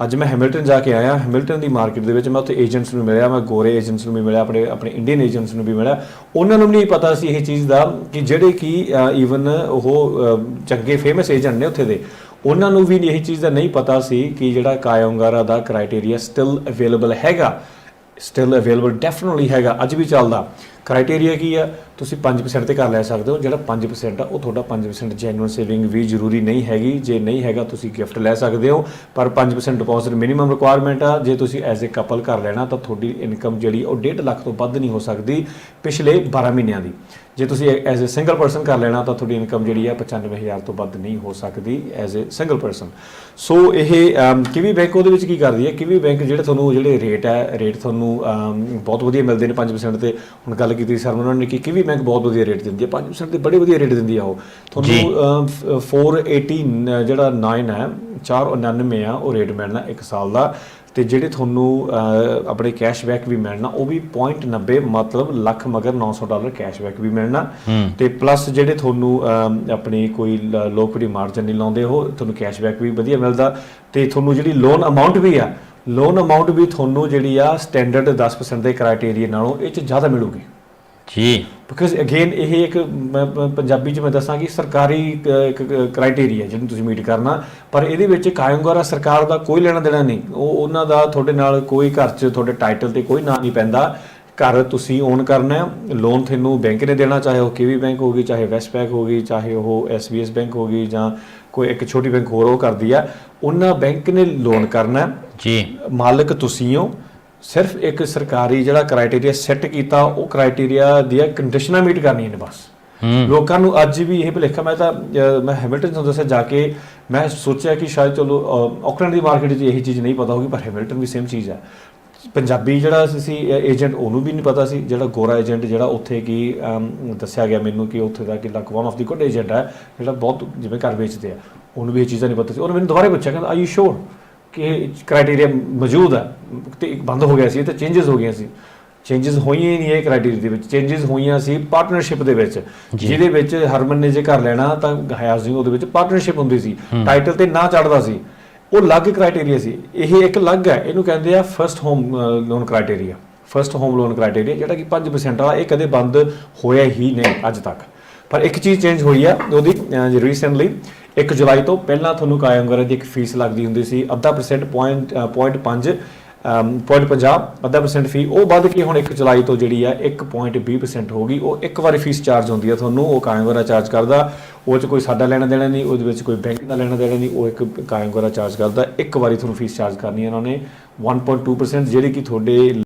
Speaker 2: ਅੱਜ ਮੈਂ ਹੈਮਿਲਟਨ ਜਾ ਕੇ ਆਇਆ ਹੈਮਿਲਟਨ ਦੀ ਮਾਰਕੀਟ ਦੇ ਵਿੱਚ ਮੈਂ ਉੱਥੇ ਏਜੰਟਸ ਨੂੰ ਮਿਲਿਆ, ਮੈਂ ਗੋਰੇ ਏਜੰਟਸ ਨੂੰ ਵੀ ਮਿਲਿਆ, ਆਪਣੇ ਆਪਣੇ ਇੰਡੀਅਨ ਏਜੰਟਸ ਨੂੰ ਵੀ ਮਿਲਿਆ। ਉਹਨਾਂ ਨੂੰ ਵੀ ਨਹੀਂ ਪਤਾ ਸੀ ਇਹ ਚੀਜ਼ ਦਾ ਕਿ ਜਿਹੜੇ ਕਿ ਈਵਨ ਉਹ ਉਹ ਚੰਗੇ ਫੇਮਸ ਏਜੰਟ ਨੇ ਉੱਥੇ ਦੇ। ਉਹਨਾਂ ਨੂੰ ਵੀ ਇਹ ਚੀਜ਼ ਦਾ ਨਹੀਂ ਪਤਾ ਸੀ ਕਿ ਜਿਹੜਾ ਕਾਇਓਂਗਾਰਾ ਦਾ ਕ੍ਰਾਈਟੇਰੀਆ ਸਟਿਲ ਅਵੇਲੇਬਲ ਹੈਗਾ। ਸਟਿਲ ਅਵੇਲੇਬਲ ਡੈਫੀਨਿਟਲੀ ਹੈਗਾ, ਅੱਜ ਵੀ ਚੱਲਦਾ। ਕ੍ਰਾਈਟੇਰੀਆ ਕੀ ਆ? ਤੁਸੀਂ 5% ਤੇ ਕਰ ਲੈ ਸਕਦੇ ਹੋ, ਜਿਹੜਾ 5% ਆ, ਉਹ ਤੁਹਾਡਾ 5% ਜੈਨੂਇਨ ਸੇਵਿੰਗ ਵੀ ਜ਼ਰੂਰੀ ਨਹੀਂ ਹੈਗੀ। ਜੇ ਨਹੀਂ ਹੈਗਾ, ਤੁਸੀਂ ਗਿਫਟ ਲੈ ਸਕਦੇ ਹੋ, ਪਰ 5% ਡਿਪੋਜ਼ਿਟ ਮਿਨੀਮਮ ਰਿਕੁਆਇਰਮੈਂਟ ਆ। ਜੇ ਤੁਸੀਂ ਐਜ਼ ਅ ਕਪਲ ਕਰ ਲੈਣਾ, ਤਾਂ ਤੁਹਾਡੀ ਇਨਕਮ ਜਿਹੜੀ ਉਹ 1.5 ਲੱਖ ਤੋਂ ਵੱਧ ਨਹੀਂ ਹੋ ਸਕਦੀ ਪਿਛਲੇ 12 ਮਹੀਨਿਆਂ ਦੀ। ਜੇ ਤੁਸੀਂ ਐਜ਼ ਅ ਸਿੰਗਲ ਪਰਸਨ ਕਰ ਲੈਣਾ ਤਾਂ ਤੁਹਾਡੀ ਇਨਕਮ ਜਿਹੜੀ ਹੈ 95000 ਤੋਂ ਵੱਧ ਨਹੀਂ ਹੋ ਸਕਦੀ as a single person so ਇਹ ਕਿਵੀ ਬੈਂਕ ਉਹਦੇ ਵਿੱਚ ਕੀ ਕਰਦੀ ਹੈ? ਕਿਵੀ ਬੈਂਕ ਜਿਹੜੇ ਤੁਹਾਨੂੰ ਜਿਹੜੇ ਰੇਟ ਹੈ ਰੇਟ ਤੁਹਾਨੂੰ ਬਹੁਤ ਵਧੀਆ ਮਿਲਦੇ ਨੇ 5% ਤੇ। ਹੁਣ ਗੱਲ ਕੀਤੀ ਸਰ ਉਹਨਾਂ ਨੇ ਕਿ ਕਿਵੀ ਬੈਂਕ ਬਹੁਤ ਵਧੀਆ ਰੇਟ ਦਿੰਦੀ ਹੈ। 5% ਤੇ ਬੜੇ ਵਧੀਆ ਰੇਟ ਦਿੰਦੀ ਆ ਉਹ। ਤੁਹਾਨੂੰ ਅਮ, ਫ- 480 ਨ- ਜਿਹੜਾ 9 ਹੈ 499 ਆ ਉਹ ਰੇਟ ਮਿਲਣਾ 1 ਸਾਲ ਦਾ। ਤੇ ਜਿਹੜੇ ਤੁਹਾਨੂੰ ਆਪਣੇ ਕੈਸ਼ਬੈਕ ਵੀ ਮਿਲਣਾ ਉਹ ਵੀ 0.90 ਮਤਲਬ ਲੱਖ ਮਗਰ 900 ਡਾਲਰ ਕੈਸ਼ਬੈਕ ਵੀ ਮਿਲਣਾ। ਤੇ ਪਲੱਸ ਜਿਹੜੇ ਤੁਹਾਨੂੰ ਆਪਣੀ ਕੋਈ ਲੋਕਰੀ ਮਾਰਜਨ ਨਹੀਂ ਲਾਉਂਦੇ ਉਹ ਤੁਹਾਨੂੰ ਕੈਸ਼ਬੈਕ ਵੀ ਵਧੀਆ ਮਿਲਦਾ। ਤੇ ਤੁਹਾਨੂੰ ਜਿਹੜੀ ਲੋਨ ਅਮਾਉਂਟ ਵੀ ਆ ਲੋਨ ਅਮਾਉਂਟ ਵੀ ਤੁਹਾਨੂੰ ਜਿਹੜੀ ਆ ਸਟੈਂਡਰਡ 10% ਦੇ ਕ੍ਰਾਈਟੇਰੀਆ ਨਾਲੋਂ ਇਹ ਚ ਜ਼ਿਆਦਾ ਮਿਲੂਗੀ।
Speaker 1: ਜੀ।
Speaker 2: ਬਿਕਾਜ਼ ਅਗੇਨ ਇਹ ਇੱਕ ਮੈਂ ਪ- ਪੰਜਾਬੀ ਚ ਮੈਂ ਦੱਸਾਂ ਕਿ ਸਰਕਾਰੀ ਕ- ਇੱਕ ਕ੍ਰਾਈਟੇਰੀਆ ਜਿਹਨੂੰ ਤੁਸੀਂ ਮੀਟ ਕਰਨਾ ਪਰ ਇਹਦੇ ਵਿੱਚ ਕਾਇਮਗਾਰਾ ਸਰਕਾਰ ਦਾ ਕੋਈ ਲੈਣਾ ਦੇਣਾ ਨਹੀਂ। ਉਹ ਉਹਨਾਂ ਦਾ ਤੁਹਾਡੇ ਨਾਲ ਕੋਈ ਘਰ 'ਚ ਤੁਹਾਡੇ ਟਾਈਟਲ ਤੇ ਕੋਈ ਨਾਂ ਨਹੀਂ ਪੈਂਦਾ। ਘਰ ਤੁਸੀਂ ਓਨ ਕਰਨਾ ਹੈ। ਲੋਨ ਤੁਹਾਨੂੰ ਬੈਂਕ ਨੇ ਦੇਣਾ ਚਾਹੇ ਉਹ ਕੀਵੀ ਬੈਂਕ ਹੋਗੀ ਚਾਹੇ ਵੈਸਟ ਬੈਂਕ ਹੋਗੀ ਚਾਹੇ ਉਹ ਐਸਬੀਐਸ ਬੈਂਕ ਹੋਗੀ ਜਾਂ ਕੋਈ ਇੱਕ ਛੋਟੀ ਬੈਂਕ ਹੋਰ ਉਹ ਕਰਦੀ ਆ ਉਹਨਾਂ ਬੈਂਕ ਨੇ ਲੋਨ ਕਰਨਾ ਹੈ।
Speaker 1: ਜੀ।
Speaker 2: ਮਾਲਕ ਤੁਸੀਂ ਹੋ। ਸਿਰਫ ਇੱਕ ਸਰਕਾਰੀ ਜਿਹੜਾ ਕ੍ਰਾਈਟੇਰੀਆ ਸੈੱਟ ਕੀਤਾ ਉਹ ਕ੍ਰਾਈਟੇਰੀਆ ਦੀਆਂ ਕੰਡੀਸ਼ਨਾਂ ਮੀਟ ਕਰਨੀਆਂ ਨੇ ਬਸ। ਲੋਕਾਂ ਨੂੰ ਅੱਜ ਵੀ ਇਹ ਭੁਲੇਖਾ ਮੈਂ ਤਾਂ ਮੈਂ ਹੈਮਿਲਟਨ ਤੋਂ ਦੱਸਿਆ ਜਾ ਕੇ ਮੈਂ ਸੋਚਿਆ ਕਿ ਸ਼ਾਇਦ ਚਲੋ ਆਕਲੈਂਡ ਦੀ ਮਾਰਕੀਟ 'ਚ ਇਹੀ ਚੀਜ਼ ਨਹੀਂ ਪਤਾ ਹੋਗੀ ਪਰ ਹੈਮਿਲਟਨ ਵੀ ਸੇਮ ਚੀਜ਼ ਹੈ ਪੰਜਾਬੀ ਜਿਹੜਾ ਸੀ ਏਜੰਟ ਉਹਨੂੰ ਵੀ ਨਹੀਂ ਪਤਾ ਸੀ ਜਿਹੜਾ ਗੋਰਾ ਏਜੰਟ ਜਿਹੜਾ ਉੱਥੇ ਕੀ ਦੱਸਿਆ ਗਿਆ ਮੈਨੂੰ ਕਿ ਉੱਥੇ ਦਾ ਕਿ luck one of the good agent ਹੈ ਜਿਹੜਾ ਬਹੁਤ ਜਿਵੇਂ ਘਰ ਵੇਚਦੇ ਆ ਉਹਨੂੰ ਵੀ ਇਹ ਚੀਜ਼ਾਂ ਨਹੀਂ ਪਤਾ ਸੀ। ਉਹਨੇ ਮੈਨੂੰ ਦੁਬਾਰਾ ਪੁੱਛਿਆ ਕਹਿੰਦਾ ਆਰ ਯੂ ਸ਼ੋਰ ਕਿ ਕ੍ਰਾਈਟੇਰੀਆ ਮੌਜੂਦ ਹੈ ਤੇ ਇੱਕ ਬੰਦ ਹੋ ਗਿਆ ਸੀ ਤੇ ਚੇਂਜਸ ਹੋ ਗਈਆਂ ਸੀ। ਚੇਂਜਸ ਹੋਈਆਂ ਹੀ ਨਹੀਂ ਇਹ ਕ੍ਰਾਈਟੇਰੀਆ ਦੇ ਵਿੱਚ ਚੇਂਜਸ ਹੋਈਆਂ ਸੀ ਪਾਰਟਨਰਸ਼ਿਪ ਦੇ ਵਿੱਚ। ਜਿਹਦੇ ਵਿੱਚ ਹਰਮਨ ਨੇ ਜੇ ਘਰ ਲੈਣਾ ਤਾਂ ਹਾਊਸਿੰਗ ਉਹਦੇ ਵਿੱਚ ਪਾਰਟਨਰਸ਼ਿਪ ਹੁੰਦੀ ਸੀ। ਟਾਈਟਲ ਤੇ ਨਾ ਚੜਦਾ ਸੀ। ਉਹ ਅਲੱਗ ਕ੍ਰਾਈਟੇਰੀਆ ਸੀ। ਇਹ ਇੱਕ ਅਲੱਗ ਹੈ ਇਹਨੂੰ ਕਹਿੰਦੇ ਆ first home loan criteria first home loan criteria ਜਿਹੜਾ ਕਿ 5% ਵਾਲਾ ਇਹ ਕਦੇ ਬੰਦ ਹੋਇਆ ਹੀ ਨਹੀਂ ਅੱਜ ਤੱਕ। ਪਰ ਇੱਕ ਚੀਜ਼ ਚੇਂਜ ਹੋਈ ਆ ਉਹਦੀ ਰੀਸੈਂਟਲੀ 1 ਜੁਲਾਈ ਤੋਂ ਪਹਿਲਾਂ ਤੁਹਾਨੂੰ ਕਾਇਮਗਰ ਦੀ ਇੱਕ ਫੀਸ ਲੱਗਦੀ ਹੁੰਦੀ ਸੀ, ਅੱਧਾ ਪਰਸੈਂਟ ਪੁਆਇੰਟ ਪੁਆਇੰਟ 5 ਪੁਆਇੰਟ 50 ਅੱਧਾ ਪਰਸੈਂਟ ਫੀ ਉਹ ਵੱਧ ਕੇ ਹੁਣ 1 ਜੁਲਾਈ ਤੋਂ ਜਿਹੜੀ ਆ 1.20% ਹੋ ਗਈ ਉਹ ਇੱਕ ਵਾਰੀ ਫੀਸ ਚਾਰਜ ਹੁੰਦੀ ਆ ਤੁਹਾਨੂੰ, ਉਹ ਕਾਇਮਗਰਾ ਚਾਰਜ ਕਰਦਾ। ਉਹ ਚ ਕੋਈ ਸਾਡਾ ਲੈਣਾ ਦੇਣਾ ਨਹੀਂ, ਉਹਦੇ ਵਿੱਚ ਕੋਈ ਬੈਂਕ ਦਾ ਲੈਣਾ ਦੇਣਾ ਨਹੀਂ, ਉਹ ਇੱਕ ਕਾਇਮਗਰਾ ਚਾਰਜ ਕਰਦਾ। ਇੱਕ ਵਾਰੀ ਤੁਹਾਨੂੰ ਫੀਸ ਚਾਰਜ ਕਰਨੀ ਹੈ ਉਹਨਾਂ ਨੇ। 1.2% ਜਿਹੜੀ ਕਿ ਤੁਹਾਡੇ